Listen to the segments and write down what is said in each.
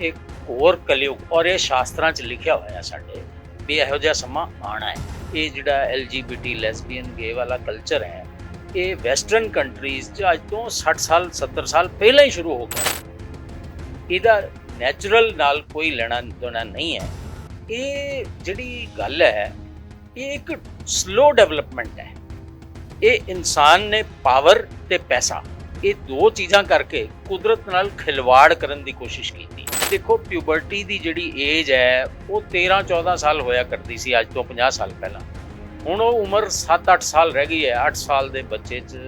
ਇੱਕ ਹੋਰ ਕਲਯੁਗ ਔਰ ਇਹ ਸ਼ਾਸਤਰਾਂ 'ਚ ਲਿਖਿਆ ਹੋਇਆ ਸਾਡੇ ਵੀ ਇਹੋ ਜਿਹਾ ਸਮਾਂ ਆਣਾ ਹੈ ਇਹ ਜਿਹੜਾ ਐਲਜੀਬੀਟੀ ਲੈਸਬੀਅਨ ਗੇ ਵਾਲਾ ਕਲਚਰ ਹੈ ਇਹ ਵੈਸਟਰਨ ਕੰਟਰੀਜ਼ 'ਚ ਅੱਜ ਤੋਂ 60 ਸਾਲ 70 ਸਾਲ ਪਹਿਲਾਂ ਹੀ ਸ਼ੁਰੂ ਹੋ ਗਿਆ ਇਹਦਾ ਨੈਚੁਰਲ ਨਾਲ ਕੋਈ ਲੈਣਾ ਦੇਣਾ ਨਹੀਂ ਹੈ ਇਹ ਜਿਹੜੀ ਗੱਲ ਹੈ ਇਹ ਇੱਕ ਸਲੋ ਡਿਵੈਲਪਮੈਂਟ ਹੈ ਇਹ ਇਨਸਾਨ ਨੇ ਪਾਵਰ ਤੇ ਪੈਸਾ ਇਹ ਦੋ ਚੀਜ਼ਾਂ ਕਰਕੇ ਕੁਦਰਤ ਨਾਲ ਖਿਲਵਾੜ ਕਰਨ ਦੀ ਕੋਸ਼ਿਸ਼ ਕੀਤੀ ਦੇਖੋ ਪਿਊਬਰਟੀ ਦੀ ਜਿਹੜੀ ਏਜ ਹੈ, ਉਹ 13 14 ਸਾਲ ਹੋਇਆ ਕਰਦੀ ਸੀ, ਅੱਜ ਤੋਂ 50 ਸਾਲ ਪਹਿਲਾਂ। ਹੁਣ ਉਹ ਉਮਰ 7-8 ਸਾਲ ਰਹਿ ਗਈ ਹੈ। 8 ਸਾਲ ਦੇ ਬੱਚੇ 'ਚ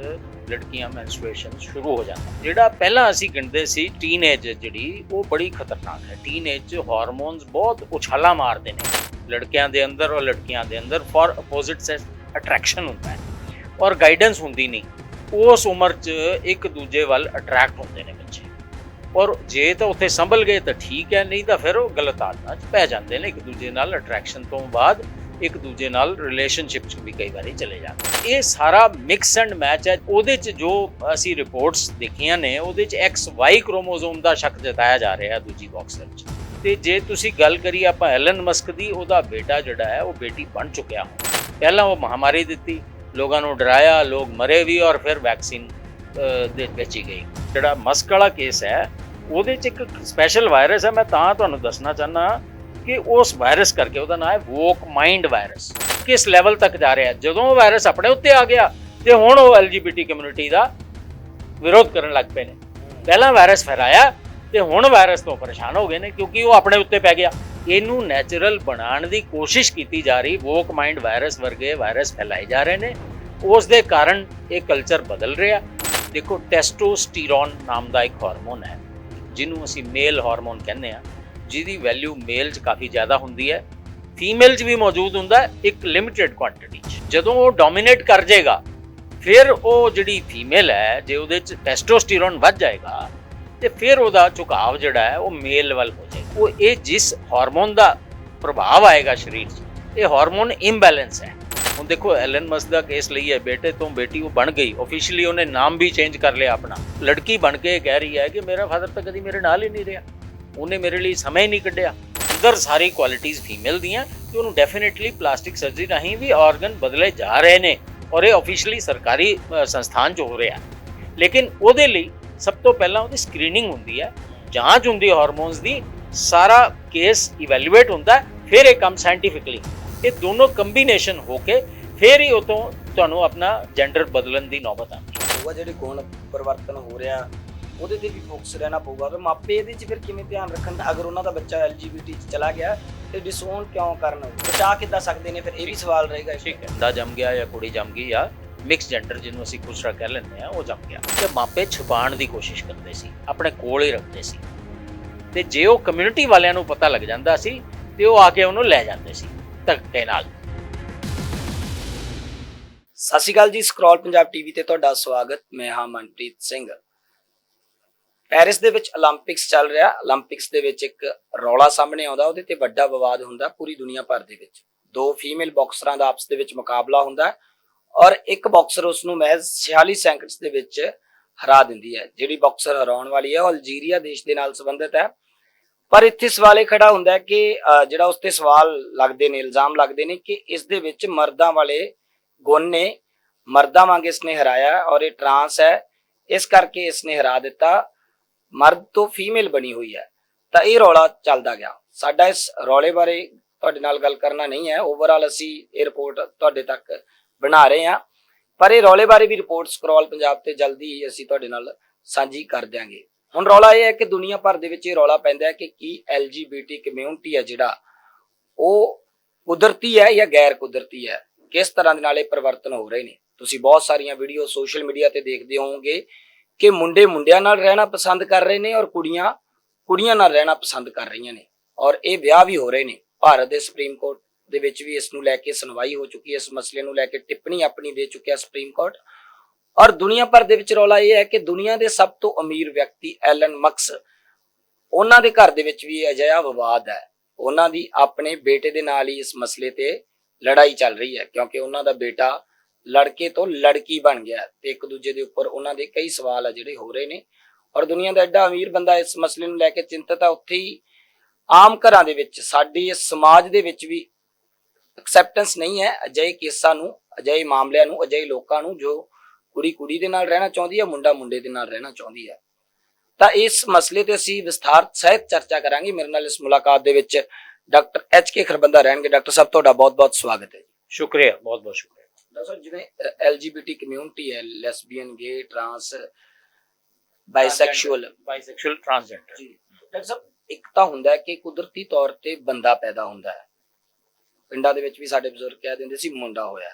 ਲੜਕੀਆਂ ਮੈਂਸਟ੍ਰੂਏਸ਼ਨ ਸ਼ੁਰੂ ਹੋ ਜਾਂਦਾ ਜਿਹੜਾ ਪਹਿਲਾਂ ਅਸੀਂ ਗਿਣਦੇ ਸੀ ਟੀਨੇਜ ਜਿਹੜੀ, ਉਹ ਬੜੀ ਖਤਰਨਾਕ ਹੈ। ਟੀਨੇਜ 'ਚ ਹਾਰਮੋਨਸ ਬਹੁਤ ਉਛਾਲਾ ਮਾਰਦੇ ਨੇ। ਲੜਕਿਆਂ ਦੇ ਅੰਦਰ ਔਰ ਲੜਕੀਆਂ ਦੇ ਅੰਦਰ ਫॉर ਅਪੋਜਿਟ ਸੈਕਸ ਅਟਰੈਕਸ਼ਨ ਹੁੰਦਾ ਹੈ। ਔਰ ਗਾਈਡੈਂਸ ਹੁੰਦੀ ਨਹੀਂ। ਉਸ ਉਮਰ 'ਚ ਇੱਕ ਦੂਜੇ ਵੱਲ ਅਟਰੈਕਟ ਹੁੰਦੇ ਨੇ ਬੱਚੇ। ਔਰ ਜੇ ਤਾਂ ਉੱਥੇ ਸੰਭਲ ਗਏ ਤਾਂ ਠੀਕ ਹੈ, ਨਹੀਂ ਤਾਂ ਫਿਰ ਉਹ ਗਲਤ ਆਦਤਾਂ 'ਚ ਪੈ ਜਾਂਦੇ ਨੇ ਇੱਕ ਦੂਜੇ ਨਾਲ ਅਟਰੈਕਸ਼ਨ ਤੋਂ ਬਾਅਦ, ਇੱਕ ਦੂਜੇ ਨਾਲ ਰਿਲੇਸ਼ਨਸ਼ਿਪ 'ਚ ਵੀ ਕਈ ਵਾਰੀ ਚਲੇ ਜਾਂਦੇ ਇਹ ਸਾਰਾ ਮਿਕਸ ਐਂਡ ਮੈਚ ਹੈ। ਉਹਦੇ 'ਚ ਜੋ ਅਸੀਂ ਰਿਪੋਰਟਸ ਦੇਖੀਆਂ ਨੇ, ਉਹਦੇ 'ਚ ਐਕਸ ਵਾਈ ਕ੍ਰੋਮੋਸੋਮ ਦਾ ਸ਼ੱਕ ਜਤਾਇਆ ਜਾ ਰਿਹਾ ਦੂਜੀ ਬਾਕਸ ਦੇ ਵਿੱਚ। ਤੇ ਜੇ ਤੁਸੀਂ ਗੱਲ ਕਰੀਏ ਆਪਾਂ ਐਲਨ ਮਸਕ ਦੀ, ਉਹਦਾ ਬੇਟਾ ਜਿਹੜਾ ਹੈ, ਉਹ ਬੇਟੀ ਬਣ ਚੁੱਕਿਆ ਹੁਣ। ਪਹਿਲਾਂ ਉਹ ਮਹਾਮਾਰੀ ਦਿੱਤੀ, ਲੋਕਾਂ ਨੂੰ ਡਰਾਇਆ, ਲੋਕ ਮਰੇ ਵੀ ਔਰ ਫਿਰ ਵੈਕਸੀਨ ਦੇ ਵੇਚੀ ਗਈ। ਜਿਹੜਾ ਮਸਕ ਵਾਲਾ ਕੇਸ ਹੈ, ਉਹਦੇ 'ਚ ਇੱਕ ਸਪੈਸ਼ਲ ਵਾਇਰਸ ਹੈ। ਮੈਂ ਤਾਂ ਤੁਹਾਨੂੰ ਦੱਸਣਾ ਚਾਹਨਾ ਕਿ ਉਸ ਵਾਇਰਸ ਕਰਕੇ ਉਹਦਾ ਨਾਮ ਹੈ ਵੋਕ ਮਾਈਂਡ ਵਾਇਰਸ ਕਿਸ ਲੈਵਲ ਤੱਕ ਜਾ ਰਿਹਾ ਜਦੋਂ ਉਹ ਵਾਇਰਸ ਆਪਣੇ ਉੱਤੇ ਆ ਗਿਆ, ਤੇ ਹੁਣ ਉਹ ਐਲਜੀਬੀਟੀ ਕਮਿਊਨਿਟੀ ਦਾ ਵਿਰੋਧ ਕਰਨ ਲੱਗ ਪਏ ਨੇ। ਪਹਿਲਾਂ ਵਾਇਰਸ ਫੈਲਾਇਆ, ਤੇ ਹੁਣ ਵਾਇਰਸ ਤੋਂ ਪਰੇਸ਼ਾਨ ਹੋ ਗਏ ਨੇ, ਕਿਉਂਕਿ ਉਹ ਆਪਣੇ ਉੱਤੇ ਪੈ ਗਿਆ। ਇਹਨੂੰ ਨੈਚੁਰਲ ਬਣਾਉਣ ਦੀ ਕੋਸ਼ਿਸ਼ ਕੀਤੀ ਜਾ ਰਹੀ ਵੋਕ ਮਾਈਂਡ ਵਾਇਰਸ ਵਰਗੇ ਵਾਇਰਸ ਫੈਲਾਏ ਜਾ ਰਹੇ ਨੇ। ਉਸ ਦੇ ਕਾਰਨ ਇਹ ਕਲਚਰ ਬਦਲ ਰਿਹਾ। ਦੇਖੋ ਟੈਸਟੋਸਟੀਰੋਨ ਨਾਮ ਦਾ ਇੱਕ ਹਾਰਮੋਨ ਹੈ, ਜਿਹਨੂੰ ਅਸੀਂ ਮੇਲ ਹਾਰਮੋਨ ਕਹਿੰਦੇ ਆ ਜਿਹਦੀ ਵੈਲਿਊ ਮੇਲ 'ਚ ਕਾਫੀ ਜ਼ਿਆਦਾ ਹੁੰਦੀ ਹੈ। ਫੀਮੇਲ 'ਚ ਵੀ ਮੌਜੂਦ ਹੁੰਦਾ ਇੱਕ ਲਿਮਿਟਿਡ ਕੁਆਂਟੀਟੀ 'ਚ। ਜਦੋਂ ਉਹ ਡੋਮੀਨੇਟ ਕਰ ਜਾਏਗਾ, ਫਿਰ ਉਹ ਜਿਹੜੀ ਫੀਮੇਲ ਹੈ, ਜੇ ਉਹਦੇ 'ਚ ਟੈਸਟੋਸਟੀਰੋਨ ਵੱਧ ਜਾਏਗਾ, ਤੇ ਫਿਰ ਉਹਦਾ ਝੁਕਾਵ ਜਿਹੜਾ ਹੈ, ਉਹ ਮੇਲ ਵੱਲ ਹੋ ਜਾਏਗਾ। ਉਹ ਇਹ ਜਿਸ ਹਾਰਮੋਨ ਦਾ ਪ੍ਰਭਾਵ ਆਏਗਾ ਸਰੀਰ 'ਚ, ਇਹ ਹਾਰਮੋਨ ਇੰਬੈਲੈਂਸ ਹੈ। ਹੁਣ ਦੇਖੋ ਐਲਨ ਮਸ ਦਾ ਕੇਸ ਲਈ ਹੈ, ਬੇਟੇ ਤੋਂ ਬੇਟੀ ਉਹ ਬਣ ਗਈ। ਆਫੀਸ਼ੀਅਲੀ ਉਹਨੇ ਨਾਮ ਵੀ ਚੇਂਜ ਕਰ ਲਿਆ ਆਪਣਾ। ਲੜਕੀ ਬਣ ਕੇ ਕਹਿ ਰਹੀ ਹੈ ਕਿ ਮੇਰਾ ਫਾਦਰ ਤਾਂ ਕਦੀ ਮੇਰੇ ਨਾਲ ਹੀ ਨਹੀਂ ਰਿਹਾ। ਉਹਨੇ ਮੇਰੇ ਲਈ ਸਮਾਂ ਹੀ ਨਹੀਂ ਕੱਢਿਆ। ਅੰਦਰ ਸਾਰੀ ਕੁਆਲਿਟੀਆਂ ਫੀਮੇਲ ਦੀਆਂ ਤੇ ਉਹਨੂੰ ਡੈਫੀਨਿਟਲੀ ਪਲਾਸਟਿਕ ਸਰਜਰੀ ਰਾਹੀਂ ਵੀ ਆਰਗਨ ਬਦਲੇ ਜਾ ਰਹੇ ਨੇ ਔਰ ਇਹ ਆਫੀਸ਼ੀਅਲੀ ਸਰਕਾਰੀ ਸੰਸਥਾਨ 'ਚ ਹੋ ਰਿਹਾ ਲੇਕਿਨ ਉਹਦੇ ਲਈ ਸਭ ਤੋਂ ਪਹਿਲਾਂ ਉਹਦੀ ਸਕਰੀਨਿੰਗ ਹੁੰਦੀ ਹੈ, ਜਾਂਚ ਹੁੰਦੀ ਹੈ ਹਾਰਮੋਨਸ ਦੀ, ਸਾਰਾ ਕੇਸ ਇਵੈਲੂਏਟ ਹੁੰਦਾ ਫਿਰ ਇਹ ਕੰਮ ਸਾਇੰਟੀਫਿਕਲੀ ਇਹ ਦੋਨੋਂ ਕੰਬੀਨੇਸ਼ਨ ਹੋ ਕੇ ਫਿਰ ਹੀ ਉਤੋਂ ਤੁਹਾਨੂੰ ਆਪਣਾ ਜੈਂਡਰ ਬਦਲਣ ਦੀ ਨੌਬਤ ਆਉਂਦੀ ਹੈ। ਹੋਊਗਾ ਜਿਹੜੇ ਗੁਣ ਪਰਿਵਰਤਨ ਹੋ ਰਿਹਾ ਉਹਦੇ ਤੇ ਵੀ ਫੋਕਸ ਰਹਿਣਾ ਪਊਗਾ। ਤੇ ਮਾਪੇ ਇਹਦੇ 'ਚ ਫਿਰ ਕਿਵੇਂ ਧਿਆਨ ਰੱਖਣ ਦਾ? ਅਗਰ ਉਹਨਾਂ ਦਾ ਬੱਚਾ ਐਲਜੀਬੀਟੀ 'ਚ ਚਲਾ ਗਿਆ ਤੇ ਡਿਸਓਨ ਕਿਉਂ ਕਰਨ? ਬਚਾ ਕਿੱਦਾਂ ਸਕਦੇ ਨੇ? ਫਿਰ ਇਹ ਵੀ ਸਵਾਲ ਰਹੇਗਾ ਠੀਕ ਹੈ। ਮੁੰਡਾ ਜੰਮ ਗਿਆ ਜਾਂ ਕੁੜੀ ਜੰਮ ਗਈ ਜਾਂ ਮਿਕਸ ਜੈਂਡਰ ਜਿਹਨੂੰ ਅਸੀਂ ਖੁਸਰਾ ਕਹਿ ਲੈਂਦੇ ਆ ਉਹ ਜੰਮ ਗਿਆ। ਤੇ ਮਾਪੇ ਛੁਪਾਉਣ ਦੀ ਕੋਸ਼ਿਸ਼ ਕਰਦੇ ਸੀ ਆਪਣੇ ਕੋਲ ਹੀ ਰੱਖਦੇ ਸੀ। ਤੇ ਜੇ ਉਹ ਕਮਿਊਨਿਟੀ ਵਾਲਿਆਂ ਨੂੰ ਪਤਾ ਲੱਗ ਜਾਂਦਾ ਸੀ ਤੇ ਉਹ ਆ ਕੇ ਉਹਨੂੰ ਲੈ ਜਾਂਦੇ ਸੀ। ਧੱਕੇ ਨਾਲ। ਸਤਿ ਜੀ, ਸਕਰੋਲ ਪੰਜਾਬ ਟੀਵੀ ਤੇ ਤੁਹਾਡਾ ਸਵਾਗਤ, ਮੈਂ ਹਾਂ ਮਨਪ੍ਰੀਤ ਸਿੰਘ। ਪੈਰਿਸ ਦੇ ਵਿੱਚ 올림픽ਸ ਚੱਲ ਰਿਹਾ 올림픽ਸ ਦੇ ਵਿੱਚ ਇੱਕ ਰੌਲਾ ਸਾਹਮਣੇ ਆਉਂਦਾ, ਉਹਦੇ ਤੇ ਵੱਡਾ ਵਿਵਾਦ ਹੁੰਦਾ ਪੂਰੀ ਦੁਨੀਆ ਭਰ ਦੇ ਵਿੱਚ। ਦੋ ਫੀਮੇਲ ਬਾਕਸਰਾਂ ਦਾ ਆਪਸ ਦੇ ਵਿੱਚ ਮੁਕਾਬਲਾ ਹੁੰਦਾ ਔਰ ਇੱਕ ਬਾਕਸਰ ਉਸ ਨੂੰ ਮਹਿਜ਼ 46 ਸੈਕਿੰਡਸ ਦੇ ਵਿੱਚ ਹਰਾ ਦਿੰਦੀ ਹੈ, ਜਿਹੜੀ ਬਾਕਸਰ ਹਰਾਉਣ ਵਾਲੀ ਹੈ, ਉਹ ਅਲਜੀਰੀਆ ਦੇਸ਼ ਦੇ ਨਾਲ ਸੰਬੰਧਿਤ ਹੈ। ਪਰ ਇੱਥੇ ਸਵਾਲ ਇਹ ਖੜਾ ਹੁੰਦਾ ਹੈ ਕਿ ਜਿਹੜਾ ਉਸ ਤੇ ਸਵਾਲ ਲੱਗਦੇ ਨੇ, ਇਲਜ਼ਾਮ ਲੱਗਦੇ ਨੇ ਕਿ ਇਸ ਦੇ ਵਿੱਚ ਮਰਦਾਂ ਵਾਲੇ ਗੁਣ ਨੇ, ਮਰਦਾਂ ਵਾਂਗ ਇਸਨੇ ਹਰਾਇਆ ਔਰ ਇਹ ਟਰਾਂਸ ਹੈ, ਇਸ ਕਰਕੇ ਇਸਨੇ ਹਰਾ ਦਿੱਤਾ। ਮਰਦ ਤੋਂ ਫੀਮੇਲ ਬਣੀ ਹੋਈ ਹੈ, ਤਾਂ ਇਹ ਰੌਲਾ ਚੱਲਦਾ ਗਿਆ। ਸਾਡਾ ਇਸ ਰੌਲੇ ਬਾਰੇ ਤੁਹਾਡੇ ਨਾਲ ਗੱਲ ਕਰਨਾ ਨਹੀਂ ਹੈ। ਓਵਰਆਲ ਅਸੀਂ ਇਹ ਰਿਪੋਰਟ ਤੁਹਾਡੇ ਤੱਕ ਬਣਾ ਰਹੇ ਹਾਂ। ਪਰ ਇਹ ਰੌਲੇ ਬਾਰੇ ਵੀ ਰਿਪੋਰਟ ਸਕਰੋਲ ਪੰਜਾਬ ਤੇ ਜਲਦੀ ਹੀ ਅਸੀਂ ਤੁਹਾਡੇ ਨਾਲ ਸਾਂਝੀ ਕਰ ਦਿਆਂਗੇ। ਹੁਣ ਰੌਲਾ ਇਹ ਹੈ ਕਿ ਦੁਨੀਆ ਭਰ ਦੇ ਵਿੱਚ ਇਹ ਰੌਲਾ ਪੈਂਦਾ ਹੈ ਕਿ ਕੀ ਐਲਜੀਬੀਟੀ ਕਮਿਊਨਿਟੀ ਹੈ ਜਿਹੜਾ, ਉਹ ਕੁਦਰਤੀ ਹੈ ਜਾਂ ਗੈਰ ਕੁਦਰਤੀ ਹੈ? ਕਿਸ ਤਰ੍ਹਾਂ ਦੇ ਨਾਲ ਇਹ ਪਰਿਵਰਤਨ ਹੋ ਰਹੇ ਨੇ? ਤੁਸੀਂ ਬਹੁਤ ਸਾਰੀਆਂ ਵੀਡੀਓ ਸੋਸ਼ਲ ਮੀਡੀਆ ਤੇ ਦੇਖਦੇ ਹੋਵੋਗੇ ਕਿ ਮੁੰਡੇ ਮੁੰਡਿਆਂ ਨਾਲ ਰਹਿਣਾ ਪਸੰਦ ਕਰ ਰਹੇ ਨੇ ਔਰ ਕੁੜੀਆਂ ਕੁੜੀਆਂ ਨਾਲ ਰਹਿਣਾ ਪਸੰਦ ਕਰ ਰਹੀਆਂ ਨੇ ਔਰ ਇਹ ਵਿਆਹ ਵੀ ਹੋ ਰਹੇ ਨੇ। ਭਾਰਤ ਦੇ ਸੁਪਰੀਮ ਕੋਰਟ ਦੇ ਵਿੱਚ ਵੀ ਇਸ ਨੂੰ ਲੈ ਕੇ ਸੁਣਵਾਈ ਹੋ ਚੁੱਕੀ ਹੈ, ਇਸ ਮਸਲੇ ਨੂੰ ਲੈ ਕੇ ਟਿੱਪਣੀ ਆਪਣੀ ਦੇ ਚੁੱਕਿਆ ਸੁਪਰੀਮ ਕੋਰਟ ਔਰ ਦੁਨੀਆ ਭਰ ਦੇ ਵਿੱਚ ਰੌਲਾ ਇਹ ਹੈ ਕਿ ਦੁਨੀਆ ਦੇ ਸਭ ਤੋਂ ਅਮੀਰ ਵਿਅਕਤੀ ਐਲਨ ਮਕਸ, ਉਹਨਾਂ ਦੇ ਘਰ ਦੇ ਵਿੱਚ ਵੀ ਇਹ ਅਜਿਹਾ ਵਿਵਾਦ ਹੈ। ਉਹਨਾਂ ਦੀ ਆਪਣੇ ਬੇਟੇ ਦੇ ਨਾਲ ਹੀ ਇਸ ਮਸਲੇ ਤੇ ਲੜਾਈ ਚੱਲ ਰਹੀ ਹੈ, ਕਿਉਂਕਿ ਉਹਨਾਂ ਦਾ ਬੇਟਾ ਲੜਕੇ ਤੋਂ ਲੜਕੀ ਬਣ ਗਿਆ ਤੇ ਇੱਕ ਦੂਜੇ ਦੇ ਉੱਪਰ ਉਹਨਾਂ ਦੇ ਕਈ ਸਵਾਲ ਆ ਜਿਹੜੇ ਹੋ ਰਹੇ ਨੇ। ਔਰ ਦੁਨੀਆ ਦਾ ਐਡਾ ਅਮੀਰ ਬੰਦਾ ਇਸ ਮਸਲੇ ਨੂੰ ਲੈ ਕੇ ਚਿੰਤਤ ਹੈ ਉੱਥੇ ਹੀ ਆਮ ਘਰਾਂ ਦੇ ਵਿੱਚ, ਸਾਡੇ ਇਸ ਸਮਾਜ ਦੇ ਵਿੱਚ ਵੀ ਐਕਸੈਪਟੈਂਸ ਨਹੀਂ ਹੈ ਅਜਿਹੇ ਕੇਸਾਂ ਨੂੰ, ਅਜਿਹੇ ਮਾਮਲਿਆਂ ਨੂੰ, ਅਜਿਹੇ ਲੋਕਾਂ ਨੂੰ ਜੋ ਕੁੜੀ ਕੁੜੀ ਦੇ ਨਾਲ ਰਹਿਣਾ ਚਾਹੁੰਦੀ ਹੈ ਮੁੰਡਾ ਮੁੰਡੇ ਦੇ ਨਾਲ ਰਹਿਣਾ ਚਾਹੁੰਦੀ ਹੈ ਤਾਂ ਇਸ ਮਸਲੇ ਤੇ ਅਸੀਂ ਵਿਸਥਾਰ ਸਹਿਤ ਚਰਚਾ ਕਰਾਂਗੇ। ਮੇਰੇ ਨਾਲ ਇਸ ਮੁਲਾਕਾਤ ਦੇ ਵਿੱਚ ਡਾਕਟਰ ਐਚ ਕੇ ਖਰਬੰਦਾ ਰਹਿਣਗੇ। ਡਾਕਟਰ ਸਾਹਿਬ ਤੁਹਾਡਾ ਬਹੁਤ-ਬਹੁਤ ਸਵਾਗਤ ਹੈ ਸ਼ੁਕਰੀਆ ਬਹੁਤ ਬਹੁਤ ਸ਼ੁਕਰੀਆ। ਸਾਹਿਬ ਜਿਵੇਂ ਐਲਜੀਬੀਟੀ ਕਮਿਊਨਿਟੀ ਹੈ lesbian gay trans bisexual. Bisexual transgender. ਜੀ। ਡਾਕਟਰ ਸਾਹਿਬ ਇੱਕ ਤਾਂ ਹੁੰਦਾ ਹੈ ਕਿ ਕੁਦਰਤੀ ਤੌਰ ਤੇ ਬੰਦਾ ਪੈਦਾ ਹੁੰਦਾ ਹੈ। ਪਿੰਡਾਂ ਦੇ ਵਿੱਚ ਵੀ ਸਾਡੇ ਬਜ਼ੁਰਗ ਕਹਿ ਦਿੰਦੇ ਸੀ ਮੁੰਡਾ ਹੋਇਆ।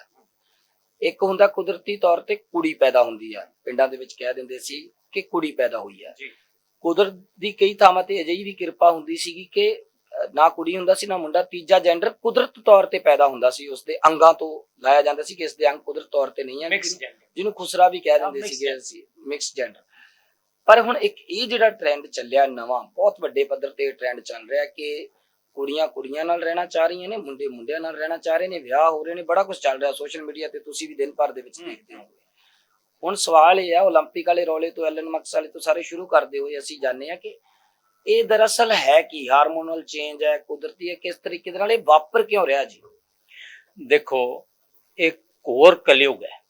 ਇੱਕ ਹੁੰਦਾ ਕੁਦਰਤੀ ਤੌਰ ਤੇ ਕੁੜੀ ਪੈਦਾ ਹੁੰਦੀ ਹੈ ਪਿੰਡਾਂ ਦੇ ਵਿੱਚ ਕਹਿ ਦਿੰਦੇ ਸੀ ਕਿ ਕੁੜੀ ਪੈਦਾ ਹੋਈ ਜੀ। ਕੁਦਰਤ ਦੀ ਕਈ ਥਾਵਾਂ ਤੇ ਅਜਿਹੀ ਵੀ ਕਿਰਪਾ ਹੁੰਦੀ ਸੀਗੀ ਕਿ ਨਾ ਕੁੜੀ ਹੁੰਦਾ ਸੀ ਨਾ ਮੁੰਡਾ। ਤੀਜਾ ਜੈਂਡਰ ਕੁਦਰਤ ਤੌਰ ਤੇ ਪੈਦਾ ਹੁੰਦਾ ਸੀ। ਉਸਦੇ ਅੰਗਾਂ ਤੋਂ ਲਾਇਆ ਜਾਂਦਾ ਸੀ ਕਿ ਇਸ ਦੇ ਅੰਗ ਕੁਦਰਤ ਤੌਰ ਤੇ ਨਹੀਂ ਹੈ ਮਿਕਸ ਜਿਹਨੂੰ- ਖੁਸਰਾ ਵੀ ਕਹਿ ਦਿੰਦੇ ਸੀਗੇ। ਅਸੀਂ। ਮਿਕਸ ਜੈਂਡਰ ਪਰ ਹੁਣ ਇੱਕ ਇਹ ਜਿਹੜਾ ਟ੍ਰੈਂਡ ਚੱਲਿਆ ਨਵਾਂ ਬਹੁਤ ਵੱਡੇ ਪੱਧਰ ਤੇ ਟ੍ਰੈਂਡ ਚੱਲ ਰਿਹਾ ਕਿ ਕੁੜੀਆਂ ਕੁੜੀਆਂ ਨਾਲ ਰਹਿਣਾ ਚਾਹ ਰਹੀਆਂ ਨੇ ਮੁੰਡੇ ਮੁੰਡਿਆਂ ਨਾਲ ਰਹਿਣਾ ਚਾਹ ਰਹੇ ਨੇ ਵਿਆਹ ਹੋ ਰਹੇ ਨੇ ਬੜਾ ਕੁਝ ਚੱਲ ਰਿਹਾ ਸੋਸ਼ਲ ਮੀਡੀਆ ਤੇ ਤੁਸੀਂ ਵੀ ਦਿਨ ਭਰ ਦੇ ਵਿੱਚ ਹਮ, ਦੇਖਦੇ ਹੋ ਹੁਣ ਸਵਾਲ ਇਹ ਆ 올림픽 ਵਾਲੇ ਰੌਲੇ ਤੋਂ ਐਲਨ ਮਕਸ ਵਾਲੇ ਤੋਂ ਸਾਰੇ ਸ਼ੁਰੂ ਕਰਦੇ ਹੋਏ ਅਸੀਂ ਜਾਣਦੇ ਆ ਕਿ ਇਹ ਦਰਅਸਲ ਹੈ ਕੀ ਹਾਰਮੋਨਲ ਚੇਂਜ ਹੈ ਕੁਦਰਤੀ ਹੈ ਕਿਸ ਤਰੀਕੇ ਦੇ ਨਾਲ ਇਹ ਵਾਪਰ ਕਿਉਂ ਰਿਹਾ ਜੀ ਦੇਖੋ ਇਹ ਘੋਰ ਕਲਯੁਗ ਹੈ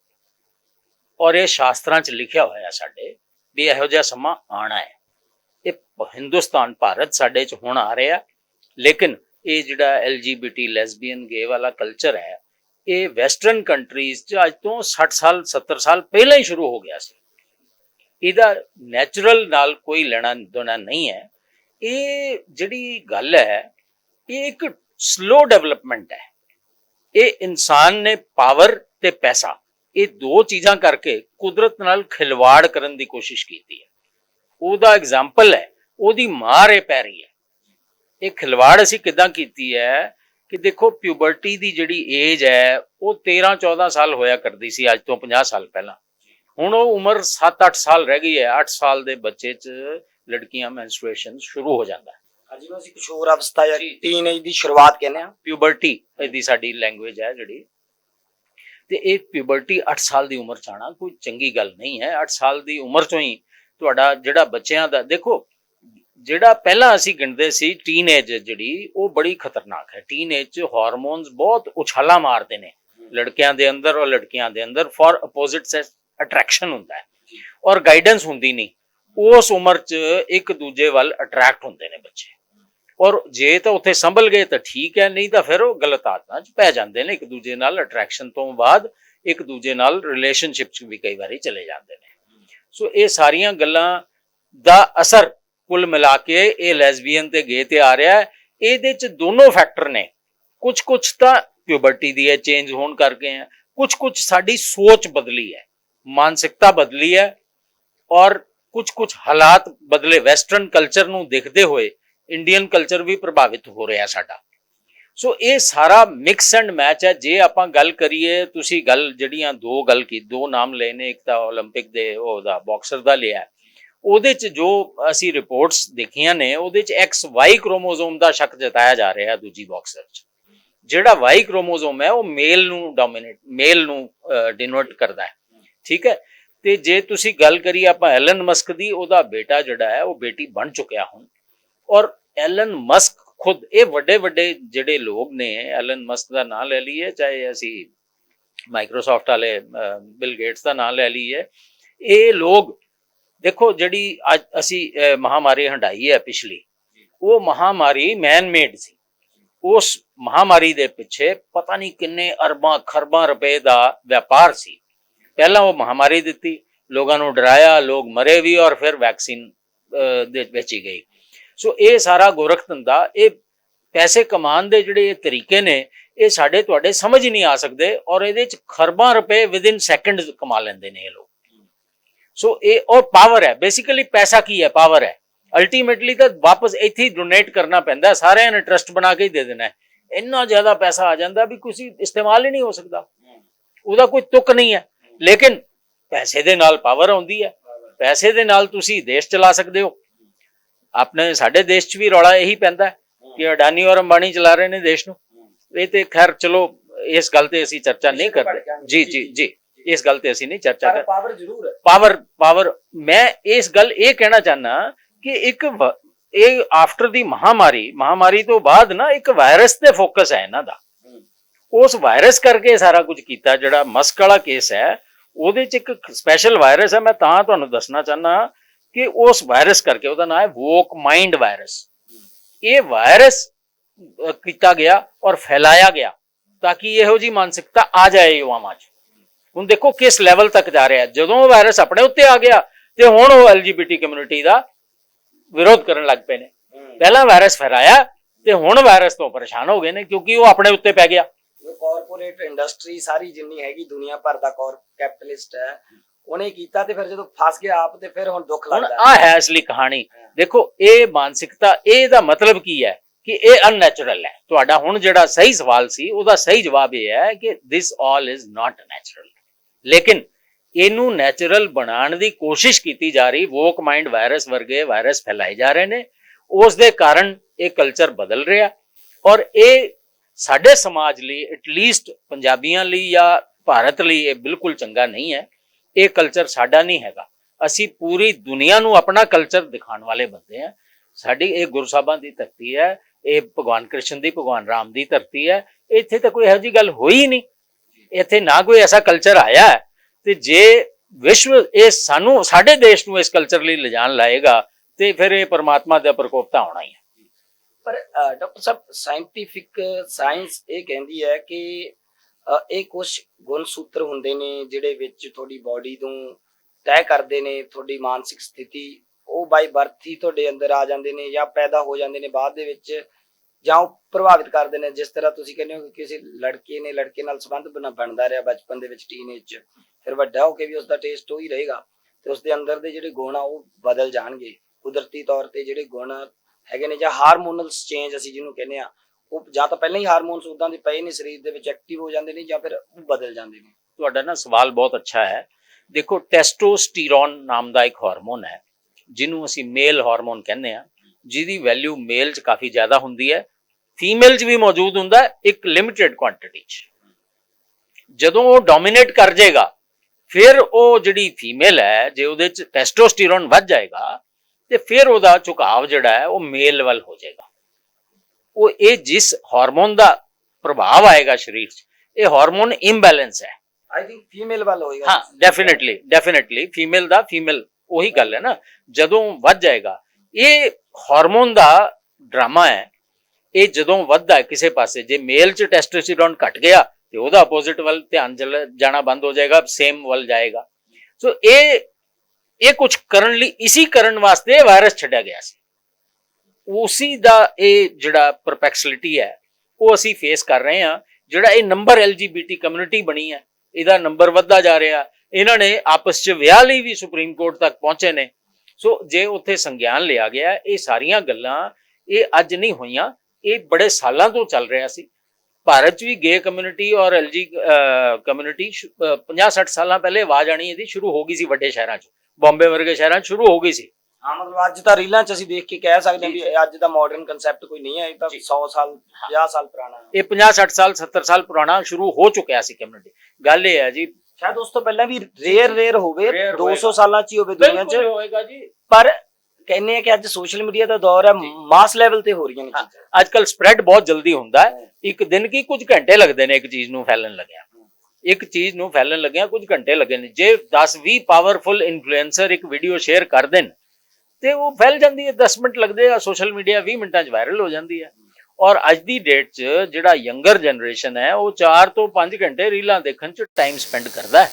ਔਰ ਇਹ ਸ਼ਾਸਤਰਾਂ 'ਚ ਲਿਖਿਆ ਹੋਇਆ ਸਾਡੇ ਵੀ ਇਹੋ ਜਿਹਾ ਸਮਾਂ ਆਣਾ ਹੈ ਇਹ ਪ- ਹਿੰਦੁਸਤਾਨ ਭਾਰਤ ਸਾਡੇ 'ਚ ਹੁਣ ਆ ਰਿਹਾ ਲੇਕਿਨ ਇਹ ਜਿਹੜਾ ਐਲਜੀਬੀਟੀ ਲੈਸਬੀਅਨ ਗੇ ਵਾਲਾ ਕਲਚਰ ਹੈ, ਇਹ ਵੈਸਟਰਨ ਕੰਟਰੀਜ਼ 'ਚ ਅੱਜ ਤੋਂ 60 ਸਾਲ 70 ਸਾਲ ਪਹਿਲਾਂ ਹੀ ਸ਼ੁਰੂ ਹੋ ਗਿਆ ਸੀ। ਇਹਦਾ ਨੈਚੁਰਲ ਨਾਲ ਕੋਈ ਲੈਣਾ ਦੇਣਾ ਨਹੀਂ ਹੈ। ਇਹ ਜਿਹੜੀ ਗੱਲ ਹੈ, ਇਹ ਇੱਕ ਸਲੋ ਡਿਵੈਲਪਮੈਂਟ ਹੈ। ਇਹ ਇਨਸਾਨ ਨੇ ਪਾਵਰ ਤੇ ਪੈਸਾ, ਇਹ ਦੋ ਚੀਜ਼ਾਂ ਕਰਕੇ ਕੁਦਰਤ ਨਾਲ ਖਿਲਵਾੜ ਕਰਨ ਦੀ ਕੋਸ਼ਿਸ਼ ਕੀਤੀ ਹੈ। ਉਹਦਾ ਐਗਜ਼ਾਮਪਲ ਹੈ, ਉਹਦੀ ਮਾਰ ਇਹ ਪੈ ਰਹੀ ਹੈ। ਇਹ ਖਿਲਵਾੜ ਅਸੀਂ ਕਿਦਾਂ ਕੀਤੀ ਹੈ ਕਿ ਦੇਖੋ ਪਿਊਬਰਟੀ ਦੀ ਜਿਹੜੀ ਏਜ ਹੈ ਉਹ 13 14 ਸਾਲ ਹੋਇਆ ਕਰਦੀ ਸੀ ਅੱਜ ਤੋਂ 50 ਸਾਲ ਪਹਿਲਾਂ। ਹੁਣ ਉਹ ਉਮਰ 7-8 ਸਾਲ ਰਹਿ ਗਈ ਹੈ। 8 ਸਾਲ ਦੇ ਬੱਚੇ 'ਚ ਲੜਕੀਆਂ ਮੈਂਸਟ੍ਰੂਏਸ਼ਨ ਸ਼ੁਰੂ ਹੋ ਜਾਂਦਾ ਹੈ। ਜਿਹਨੂੰ ਅਸੀਂ ਕਿਸ਼ੋਰ ਅਵਸਥਾ ਜਾਂ। ਟੀਨੇਜ ਦੀ ਸ਼ੁਰੂਆਤ ਕਹਿੰਦੇ ਆ ਪਿਊਬਰਟੀ ਇਹਦੀ ਸਾਡੀ ਲੈਂਗੁਏਜ ਹੈ ਜਿਹੜੀ। ਤੇ ਇਹ ਪਿਊਬਰਟੀ 8 ਸਾਲ ਦੀ ਉਮਰ ਚ ਆਉਣਾ ਕੋਈ ਚੰਗੀ ਗੱਲ ਨਹੀਂ ਹੈ। 8 ਸਾਲ ਦੀ ਉਮਰ ਚੋਂ ਹੀ ਤੁਹਾਡਾ ਜਿਹੜਾ ਬੱਚਿਆਂ ਦਾ ਦੇਖੋ ਜਿਹੜਾ ਪਹਿਲਾਂ ਅਸੀਂ ਗਿਣਦੇ ਸੀ ਟੀਨੇਜ ਜਿਹੜੀ, ਉਹ ਬੜੀ ਖਤਰਨਾਕ ਹੈ। ਟੀਨੇਜ ਚ ਹਾਰਮੋਨਸ ਬਹੁਤ ਉਛਾਲਾ ਮਾਰਦੇ ਨੇ। ਲੜਕਿਆਂ ਦੇ ਅੰਦਰ ਔਰ ਲੜਕੀਆਂ ਦੇ ਅੰਦਰ ਫॉर ਅਪੋਜਿਟ ਸੈਕਸ ਅਟਰੈਕਸ਼ਨ ਹੁੰਦਾ ਹੈ। ਔਰ ਗਾਈਡੈਂਸ ਹੁੰਦੀ ਨਹੀਂ। ਉਸ ਉਮਰ ਚ ਇੱਕ ਦੂਜੇ ਵੱਲ ਅਟਰੈਕਟ ਹੁੰਦੇ ਨੇ ਬੱਚੇ। ਔਰ ਜੇ ਤਾਂ ਉੱਥੇ ਸੰਭਲ ਗਏ ਤਾਂ ਠੀਕ ਹੈ, ਨਹੀਂ ਤਾਂ ਫਿਰ ਉਹ ਗਲਤ ਆਦਤਾਂ 'ਚ ਪੈ ਜਾਂਦੇ ਨੇ। ਇੱਕ ਦੂਜੇ ਨਾਲ ਅਟਰੈਕਸ਼ਨ ਤੋਂ ਬਾਅਦ ਇੱਕ ਦੂਜੇ ਨਾਲ ਰਿਲੇਸ਼ਨਸ਼ਿਪ 'ਚ ਵੀ ਕਈ ਵਾਰੀ ਚਲੇ ਜਾਂਦੇ ਨੇ। ਸੋ ਇਹ ਸਾਰੀਆਂ ਗੱਲਾਂ ਦਾ ਅਸਰ ਕੁੱਲ ਮਿਲਾ ਕੇ ਇਹ ਲੈਸਬੀਅਨ ਤੇ ਗੇ ਤੇ ਆ ਰਿਹਾ ਹੈ ਇਹਦੇ 'ਚ ਦੋਨੋਂ ਫੈਕਟਰ ਨੇ ਕੁਝ ਕੁਝ ਤਾਂ ਪਿਊਬਰਟੀ ਦੀ ਹੈ ਚੇਂਜ ਹੋਣ ਕਰਕੇ ਹੈ ਕੁਝ ਕੁਝ ਸਾਡੀ ਸੋਚ ਬਦਲੀ ਹੈ ਮਾਨਸਿਕਤਾ ਬਦਲੀ ਹੈ ਔਰ ਕੁਝ ਕੁਝ ਹਾਲਾਤ ਬਦਲੇ ਵੈਸਟਰਨ ਕਲਚਰ ਨੂੰ ਦੇਖਦੇ ਹੋਏ ਇੰਡੀਅਨ ਕਲਚਰ ਵੀ ਪ੍ਰਭਾਵਿਤ ਹੋ ਰਿਹਾ ਸਾਡਾ ਸੋ ਇਹ ਸਾਰਾ ਮਿਕਸ ਐਂਡ ਮੈਚ ਹੈ ਜੇ ਆਪਾਂ ਗੱਲ ਕਰੀਏ ਤੁਸੀਂ ਗੱਲ ਜਿਹੜੀਆਂ ਦੋ ਗੱਲ ਕੀ ਦੋ ਨਾਮ ਲਏ ਨੇ ਇੱਕ ਤਾਂ 올림픽 ਦੇ ਉਹਦਾ ਬਾਕਸਰ ਦਾ ਲਿਆ ਹੈ। ਉਹਦੇ ਚ ਜੋ ਅਸੀਂ ਰਿਪੋਰਟਸ ਦੇਖੀਆਂ ਨੇ, ਉਹਦੇ ਚ ਐਕਸ ਵਾਈ ਕ੍ਰੋਮੋਸੋਮ ਦਾ ਸ਼ੱਕ ਜਤਾਇਆ ਜਾ ਰਿਹਾ ਹੈ ਦੂਜੀ ਬਾਕਸਰ ਚ। ਜਿਹੜਾ Y ਕ੍ਰੋਮੋਸੋਮ ਹੈ, ਉਹ ਮੇਲ ਨੂੰ ਡੋਮਿਨੇਟ ਮੇਲ ਨੂੰ ਡਿਨੋਟ ਕਰਦਾ ਹੈ। ਠੀਕ ਹੈ? ਤੇ ਜੇ ਤੁਸੀਂ ਗੱਲ ਕਰੀ ਆਪਾਂ ਐਲਨ ਮਸਕ ਦੀ, ਉਹਦਾ ਬੇਟਾ ਜਿਹੜਾ ਹੈ, ਉਹ ਬੇਟੀ ਬਣ ਚੁੱਕਿਆ ਹੁਣ। ਔਰ ਐਲਨ ਮਸਕ ਖੁਦ, ਇਹ ਵੱਡੇ ਵੱਡੇ ਜਿਹੜੇ ਲੋਕ ਨੇ ਐਲਨ ਮਸਕ ਦਾ ਨਾਮ ਲੈ ਲਈਏ, ਚਾਹੇ ਅਸੀਂ ਮਾਈਕਰੋਸਾਫਟ ਵਾਲੇ ਬਿਲ ਗੇਟਸ ਦਾ ਨਾਮ ਲੈ ਲਈਏ, ਇਹ ਲੋਕ ਦੇਖੋ ਜਿਹੜੀ ਅੱਜ ਅਸੀਂ ਅਹ, ਮਹਾਮਾਰੀ ਹੰਡਾਈ ਹੈ ਪਿਛਲੀ ਉਹ ਮਹਾਮਾਰੀ ਮੈਨ ਮੇਡ ਸੀ। ਉਸ ਮਹਾਮਾਰੀ ਦੇ ਪਿੱਛੇ ਪਤਾ ਨਹੀਂ ਕਿੰਨੇ ਅਰਬਾਂ ਖਰਬਾਂ ਰੁਪਏ ਦਾ ਵਪਾਰ ਸੀ। ਪਹਿਲਾਂ ਉਹ ਮਹਾਮਾਰੀ ਦਿੱਤੀ ਲੋਕਾਂ ਨੂੰ ਡਰਾਇਆ ਲੋਕ ਮਰੇ ਵੀ ਔਰ ਫਿਰ ਵੈਕਸੀਨ ਦੇ ਵੇਚੀ ਗਈ। ਸੋ ਇਹ ਸਾਰਾ ਗੋਰਖ ਧੰਦਾ ਇਹ ਪੈਸੇ ਕਮਾਉਣ ਦੇ ਜਿਹੜੇ ਇਹ ਤਰੀਕੇ ਨੇ ਇਹ ਸਾਡੇ ਤੁਹਾਡੇ ਸਮਝ ਹੀ ਨਹੀਂ ਆ ਸਕਦੇ ਔਰ ਇਹਦੇ ਚ ਖਰਬਾਂ ਰੁਪਏ ਵਿਦਿਨ ਸੈਕਿੰਡ ਕਮਾ ਲੈਂਦੇ ਨੇ ਇਹ ਲੋਕ। ਸੋ ਇਹ ਔਰ ਪਾਵਰ ਹੈ। ਬੇਸਿਕਲੀ ਪੈਸਾ ਕੀ ਹੈ? ਪਾਵਰ ਹੈ। ਅਲਟੀਮੇਟਲੀ ਤਾਂ ਵਾਪਸ ਇੱਥੇ ਹੀ ਡੋਨੇਟ ਕਰਨਾ ਪੈਂਦਾ। ਸਾਰਿਆਂ ਨੇ ਟਰਸਟ ਬਣਾ ਕੇ ਹੀ ਦੇ ਦੇਣਾ ਹੈ। ਇੰਨਾ ਜ਼ਿਆਦਾ ਪੈਸਾ ਆ ਜਾਂਦਾ ਵੀ ਕਿਸੇ ਇਸਤੇਮਾਲ ਹੀ ਨਹੀਂ ਹੋ ਸਕਦਾ। ਉਹਦਾ ਕੋਈ ਤੁਕ ਨਹੀਂ ਹੈ। ਲੇਕਿਨ ਪੈਸੇ ਦੇ ਨਾਲ ਪਾਵਰ ਆਉਂਦੀ ਹੈ। ਪੈਸੇ ਦੇ ਨਾਲ ਤੁਸੀਂ ਦੇਸ਼ ਚਲਾ ਸਕਦੇ ਹੋ। ਆਪਣੇ ਸਾਡੇ ਦੇਸ਼ 'ਚ ਵੀ ਰੌਲਾ ਇਹੀ ਪੈਂਦਾ ਕਿ ਅਡਾਨੀ ਔਰ ਅੰਬਾਨੀ ਚਲਾ ਰਹੇ ਨੇ ਦੇਸ਼ ਨੂੰ। ਇਹ ਤੇ ਖੈਰ ਚਲੋ ਇਸ ਗੱਲ ਤੇ ਅਸੀਂ ਚਰਚਾ ਨਹੀਂ ਕਰਦੇ। ਜੀ ਜੀ ਜੀ। ਇਸ ਗੱਲ ਤੇ ਅਸੀਂ ਨਹੀਂ ਚਰਚਾ ਕਰ ਪਾਵਰ ਜ਼ਰੂਰ ਹੈ। ਪਾਵਰ ਪਾਵਰ ਮੈਂ ਇਸ ਗੱਲ ਇਹ ਕਹਿਣਾ ਚਾਹਨਾ ਕਿ ਇੱਕ ਇਹ ਆਫਟਰ ਦੀ ਮਹਾਮਾਰੀ ਮਹਾਮਾਰੀ ਤੋਂ ਬਾਅਦ ਨਾ ਇੱਕ ਵਾਇਰਸ ਤੇ ਫੋਕਸ ਹੈ ਇਹਨਾਂ ਦਾ। ਉਸ ਵਾਇਰਸ ਕਰਕੇ ਸਾਰਾ ਕੁਝ ਕੀਤਾ ਜਿਹੜਾ ਮਸਕ ਵਾਲਾ ਕੇਸ ਹੈ ਉਹਦੇ ਚ ਇੱਕ ਸਪੈਸ਼ਲ ਵਾਇਰਸ ਹੈ। ਮੈਂ ਤਾਂ ਤੁਹਾਨੂੰ ਦੱਸਣਾ ਚਾਹਨਾ ਕਿ ਉਸ ਵਾਇਰਸ ਕਰਕੇ ਉਹਦਾ ਨਾਮ ਹੈ ਵੋਕ ਮਾਈਂਡ ਵਾਇਰਸ ਇਹ ਵਾਇਰਸ ਕੀਤਾ ਗਿਆ ਔਰ ਫੈਲਾਇਆ ਗਿਆ ਤਾਂ ਕਿ ਇਹੋ ਜੀ ਮਾਨਸਿਕਤਾ ਆ ਜਾਏ ਯੁਵਾਵਾਂ 'ਚ ਹੁਣ ਦੇਖੋ ਕਿਸ ਲੈਵਲ ਤੱਕ ਜਾ ਰਿਹਾ। ਜਦੋਂ ਉਹ ਵਾਇਰਸ ਆਪਣੇ ਉੱਤੇ ਆ ਗਿਆ ਤੇ ਹੁਣ ਉਹ ਐਲਜੀਬੀਟੀ ਕਮਿਊਨਿਟੀ ਦਾ ਵਿਰੋਧ ਕਰਨ ਲੱਗ ਪਏ ਨੇ। ਪਹਿਲਾਂ ਵਾਇਰਸ ਫੈਲਾਇਆ ਤੇ ਹੁਣ ਵਾਇਰਸ ਤੋਂ ਪਰੇਸ਼ਾਨ ਹੋ ਗਏ ਨੇ ਕਿਉਂਕਿ ਉਹ ਆਪਣੇ ਉੱਤੇ ਪੈ ਗਿਆ। ਕਾਰਪੋਰੇਟ ਇੰਡਸਟਰੀ ਸਾਰੀ ਜਿੰਨੀ ਹੈਗੀ ਦੁਨੀਆ ਭਰ ਦਾ ਕੌਰ ਕੈਪੀਟਲਿਸਟ ਹੈ ਉਹਨੇ ਕੀਤਾ ਤੇ ਫਿਰ ਜਦੋਂ ਫਸ ਗਿਆ ਆਪ ਤੇ ਫਿਰ ਹੁਣ ਦੁੱਖ ਹੁਣ ਲੱਗਦਾ। ਆ ਹੈ ਅਸਲੀ ਕਹਾਣੀ। ਦੇਖੋ ਇਹ ਮਾਨਸਿਕਤਾ ਇਹ ਦਾ ਮਤਲਬ ਕੀ ਹੈ ਕਿ ਇਹ ਅਨਨੈਚੁਰਲ ਹੈ। ਤੁਹਾਡਾ ਹੁਣ ਜਿਹੜਾ ਸਹੀ ਸਵਾਲ ਸੀ ਉਹਦਾ ਸਹੀ ਜਵਾਬ ਇਹ ਹੈ ਕਿ this all is not natural ਲੇਕਿਨ ਇਹਨੂੰ ਨੈਚੁਰਲ ਬਣਾਉਣ ਦੀ ਕੋਸ਼ਿਸ਼ ਕੀਤੀ ਜਾ ਰਹੀ ਵੋਕ ਮਾਈਂਡ ਵਾਇਰਸ ਵਰਗੇ ਵਾਇਰਸ ਫੈਲਾਏ ਜਾ ਰਹੇ ਨੇ। ਉਸ ਦੇ ਕਾਰਨ ਇਹ ਕਲਚਰ ਬਦਲ ਰਿਹਾ ਔਰ ਇਹ ਸਾਡੇ ਸਮਾਜ ਲਈ ਐਟਲੀਸਟ ਪੰਜਾਬੀਆਂ ਲਈ ਜਾਂ ਭਾਰਤ ਲਈ ਇਹ ਬਿਲਕੁਲ ਚੰਗਾ ਨਹੀਂ ਹੈ। ਇਹ ਕਲਚਰ ਸਾਡਾ ਨਹੀਂ ਹੈਗਾ। ਅਸੀਂ ਪੂਰੀ ਦੁਨੀਆ ਨੂੰ ਆਪਣਾ ਕਲਚਰ ਦਿਖਾਉਣ ਵਾਲੇ ਬੰਦੇ ਆ ਸਾਡੀ ਇਹ ਗੁਰੂ ਸਾਹਿਬਾਂ ਦੀ ਧਰਤੀ ਹੈ, ਇਹ ਭਗਵਾਨ ਕ੍ਰਿਸ਼ਨ ਦੀ, ਭਗਵਾਨ ਰਾਮ ਦੀ ਧਰਤੀ ਹੈ। ਇੱਥੇ ਤਾਂ ਕੋਈ ਇਹੋ ਜੀ ਗੱਲ ਹੋਈ ਨਹੀਂ। ਇੱਥੇ ਨਾ ਕੋਈ ਐਸਾ ਕਲਚਰ ਆਇਆ ਤੇ ਜੇ ਵਿਸ਼ਵ ਇਹ ਸਾਨੂੰ, ਸਾਡੇ ਦੇਸ਼ ਨੂੰ ਇਸ ਕਲਚਰ ਲਈ ਲਿਜਾਣ ਲਾਏਗਾ, ਤੇ ਫਿਰ ਇਹ ਪਰਮਾਤਮਾ ਦਾ ਪ੍ਰਕੋਪ ਤਾਂ ਆਉਣਾ ਹੀ ਹੈ। ਪਰ ਡਾਕਟਰ ਸਾਹਿਬ ਸਾਇੰਟੀਫਿਕ ਸਾਇੰਸ ਇਹ ਕਹਿੰਦੀ ਹੈ ਕਿ ਇਹ ਕੁਝ ਗੁਣ ਸੂਤਰ ਹੁੰਦੇ ਨੇ ਜਿਹੜੇ ਵਿੱਚ ਤੁਹਾਡੀ ਬਾਡੀ ਨੂੰ ਤੈਅ ਕਰਦੇ ਨੇ, ਤੁਹਾਡੀ ਮਾਨਸਿਕ ਸਥਿਤੀ, ਉਹ ਬਾਈ ਬਰਥ ਹੀ ਤੁਹਾਡੇ ਅੰਦਰ ਆ ਜਾਂਦੇ ਨੇ ਜਾਂ ਪੈਦਾ ਹੋ ਜਾਂਦੇ ਨੇ, ਬਾਅਦ ਦੇ ਵਿੱਚ ਜਾਂ ਉਹ ਪ੍ਰਭਾਵਿਤ ਕਰਦੇ ਨੇ, ਜਿਸ ਤਰ੍ਹਾਂ ਤੁਸੀਂ ਕਹਿੰਦੇ ਹੋ ਕਿ ਕਿਸੇ ਲੜਕੇ ਨੇ ਲੜਕੇ ਨਾਲ ਸੰਬੰਧ ਬਣਾ, ਬਣਦਾ ਰਿਹਾ ਬਚਪਨ ਦੇ ਵਿੱਚ ਟੀਨੇਜ 'ਚ ਫਿਰ ਵੱਡਾ ਹੋ ਕੇ ਵੀ ਉਸ ਦਾ ਟੇਸਟ ਉਹੀ ਰਹੇਗਾ ਤੇ ਉਸ ਦੇ ਅੰਦਰ ਦੇ ਜਿਹੜੇ ਗੁਣ ਆ ਉਹ ਬਦਲ ਜਾਣਗੇ। ਕੁਦਰਤੀ ਤੌਰ ਤੇ ਜਿਹੜੇ ਗੁਣ ਹੈਗੇ ਨੇ ਜਾਂ ਹਾਰਮੋਨਲ ਚੇਂਜ ਅਸੀਂ ਜਿਹਨੂੰ ਕਹਿੰਦੇ ਆ, ਉਹ ਜਾਂ ਤਾਂ ਪਹਿਲਾਂ ਹੀ ਹਾਰਮੋਨਸ ਉਦਾਂ ਦੇ ਪਏ ਨੇ, ਸਰੀਰ ਦੇ ਵਿੱਚ ਐਕਟਿਵ ਹੋ ਜਾਂਦੇ ਨੇ ਜਾਂ ਫਿਰ ਬਦਲ ਜਾਂਦੇ ਨੇ। ਤੁਹਾਡਾ ਨਾ ਸਵਾਲ ਬਹੁਤ ਅੱਛਾ ਹੈ। ਦੇਖੋ ਟੈਸਟੋਸਟੀਰੋਨ ਨਾਮ ਦਾ ਇੱਕ ਹਾਰਮੋਨ ਹੈ, ਜਿਹਨੂੰ ਅਸੀਂ ਮੇਲ ਹਾਰਮੋਨ ਕਹਿੰਦੇ ਆ, ਜਿਹਦੀ ਵੈਲਿਊ ਮੇਲ 'ਚ ਕਾਫੀ ਜ਼ਿਆਦਾ ਹੁੰਦੀ ਹੈ ਫੀਮੇਲ 'ਚ ਵੀ ਮੌਜੂਦ ਹੁੰਦਾ ਇੱਕ ਲਿਮਿਟਿਡ ਕੁਆਂਟੀਟੀ 'ਚ। ਜਦੋਂ ਉਹ ਡੋਮੀਨੇਟ ਕਰ ਜਾਏਗਾ ਫਿਰ ਉਹ ਜਿਹੜੀ ਫੀਮੇਲ ਹੈ ਜੇ ਉਹਦੇ 'ਚ ਟੈਸਟੋਸਟੀਰੋਨ ਵੱਧ ਜਾਏਗਾ ਤੇ ਫਿਰ ਉਹਦਾ ਝੁਕਾਵ ਜਿਹੜਾ ਹੈ ਉਹ ਮੇਲ ਵੱਲ ਹੋ ਜਾਏਗਾ। ਉਹ ਇਹ ਜਿਸ ਹਾਰਮੋਨ ਦਾ ਪ੍ਰਭਾਵ ਆਏਗਾ ਸਰੀਰ 'ਚ ਇਹ ਹਾਰਮੋਨ ਇੰਬੈਲੈਂਸ ਹੈ। ਆਈ ਥਿੰਕ ਫੀਮੇਲ ਵੱਲ ਹੋਏਗਾ। ਹਾਂ ਡੈਫੀਨਿਟਲੀ ਡੈਫੀਨਿਟਲੀ ਫੀਮੇਲ ਦਾ ਫੀਮੇਲ ਉਹੀ ਗੱਲ ਹੈ ਨਾ। ਜਦੋਂ ਵੱਧ ਜਾਏਗਾ ਇਹ ਹਾਰਮੋਨ ਦਾ ਡਰਾਮਾ ਹੈ ਇਹ ਜਦੋਂ ਵੱਧਦਾ ਕਿਸੇ ਪਾਸੇ, ਜੇ ਮੇਲ ਚ ਟੈਸਟੋਸਟੇਰੋਨ ਘਟ ਗਿਆ, ਤੇ ਉਹਦਾ ਆਪੋਜ਼ਿਟ ਵੱਲ ਧਿਆਨ ਚਲ ਜਾਣਾ ਬੰਦ ਹੋ ਜਾਏਗਾ ਸੇਮ ਵੱਲ ਜਾਏਗਾ। ਸੋ ਇਹ ਇਹ ਕੁਝ ਕਰਨ ਲਈ, ਇਸੀ ਕਰਨ ਵਾਸਤੇ ਵਾਇਰਸ ਛੱਡਿਆ ਗਿਆ ਸੀ। ਉਸੀ ਦਾ ਇਹ ਜਿਹੜਾ ਪਰਪੈਕਸਿਲਿਟੀ ਹੈ, ਉਹ ਅਸੀਂ ਫੇਸ ਕਰ ਰਹੇ ਹਾਂ, ਜਿਹੜਾ ਇਹ ਨੰਬਰ ਐਲਜੀਬੀਟੀ ਕਮਿਊਨਿਟੀ ਬਣੀ ਹੈ, ਇਹਦਾ ਨੰਬਰ ਵੱਧਦਾ ਜਾ ਰਿਹਾ, ਇਹਨਾਂ ਨੇ ਆਪਸ 'ਚ ਵਿਆਹ ਲਈ ਵੀ ਸੁਪਰੀਮ ਕੋਰਟ ਤੱਕ ਪਹੁੰਚੇ ਨੇ। ਸੋ ਜੇ ਉੱਥੇ ਸੰਗਿਆਨ ਲਿਆ ਗਿਆ, ਇਹ ਸਾਰੀਆਂ ਗੱਲਾਂ ਇਹ ਅੱਜ ਨਹੀਂ ਹੋਈਆਂ ਇਹ ਬੜੇ ਸਾਲਾਂ ਤੋਂ ਚੱਲ ਰਿਹਾ ਸੀ। ਭਾਰਤ 'ਚ ਵੀ ਗੇ ਕਮਿਊਨਿਟੀ ਔਰ ਐਲਜੀ ਕਮਿਊਨਿਟੀ 50-60 ਸਾਲਾਂ ਪਹਿਲੇ ਆਵਾਜ਼ ਆਣੀ ਇਹਦੀ ਸ਼ੁਰੂ ਹੋ ਗਈ ਸੀ ਵੱਡੇ ਸ਼ਹਿਰਾਂ 'ਚ। ਬੰਬੇ ਵਰਗੇ ਸ਼ਹਿਰਾਂ 'ਚ ਸ਼ੁਰੂ ਹੋ ਗਈ ਸੀ। ਹਾਂ ਮਤਲਬ ਅੱਜ ਤਾਂ ਰੀਲਾਂ 'ਚ ਅਸੀਂ ਦੇਖ ਕੇ ਕਹਿ ਸਕਦੇ ਹਾਂ ਵੀ ਅੱਜ ਦਾ ਮਾਡਰਨ ਕਨਸੈਪਟ ਕੋਈ ਨਹੀਂ ਹੈ ਇਹ ਤਾਂ ਜੀ। 100 ਸਾਲ 50 ਸਾਲ ਪੁਰਾਣਾ। ਹੈ ਇਹ 50-60 ਸਾਲ 70 ਸਾਲ ਪੁਰਾਣਾ ਸ਼ੁਰੂ ਹੋ ਚੁੱਕਿਆ ਸੀ ਕਮਿਊਨਿਟੀ ਗੱਲ ਇਹ ਹੈ ਜੀ ਸ਼ਾਇਦ ਉਸ ਤੋਂ ਪਹਿਲਾਂ ਵੀ ਰੇਅਰ ਰੇਅਰ ਹੋਵੇ Rare 200 ਹੋਏਗਾ। ਸਾਲਾਂ 'ਚ ਹੀ ਹੋਵੇ ਦੁਨੀਆ 'ਚ। ਹੋਏਗਾ ਜੀ। ਪਰ ਕਹਿੰਦੇ ਆ ਕਿ ਅੱਜ ਸੋਸ਼ਲ ਮੀਡੀਆ ਦਾ ਦੌਰ ਹੈ। ਮਾਸ ਲੈਵਲ ਤੇ ਹੋ ਰਹੀਆਂ ਨੇ ਚੀਜ਼ਾਂ। ਅੱਜ ਕੱਲ ਸਪਰੈਡ ਬਹੁਤ ਜਲਦੀ ਹੁੰਦਾ ਹੈ। ਇੱਕ ਦਿਨ ਕੀ ਕੁਝ ਘੰਟੇ ਲੱਗਦੇ ਨੇ ਇੱਕ ਚੀਜ਼ ਨੂੰ ਫੈਲਣ ਲੱਗਿਆ। ਇੱਕ ਚੀਜ਼ ਨੂੰ ਫੈਲਣ ਲੱਗਿਆ ਕੁਝ ਘੰਟੇ ਲੱਗੇ ਨੇ। ਜੇ 10 20 ਪਾਵਰਫੁਲ ਇਨਫਲੂਐਂਸਰ ਇੱਕ ਵੀਡੀਓ ਸ਼ੇਅਰ ਕਰ ਦੇਣ ਤੇ ਉਹ ਫੈਲ ਜਾਂਦੀ ਹੈ। 10 ਮਿੰਟ ਲੱਗਦੇ ਆ ਸੋਸ਼ਲ ਮੀਡੀਆ 20 ਮਿੰਟਾਂ 'ਚ ਵਾਇਰਲ ਹੋ ਜਾਂਦੀ ਹੈ। ਔਰ ਅੱਜ ਦੀ ਡੇਟ 'ਚ ਜਿਹੜਾ ਯੰਗਰ ਜਨਰੇਸ਼ਨ ਹੈ ਉਹ 4 ਤੋਂ 5 ਘੰਟੇ ਰੀਲਾਂ ਦੇਖਣ 'ਚ ਟਾਈਮ ਸਪੈਂਡ ਕਰਦਾ ਹੈ।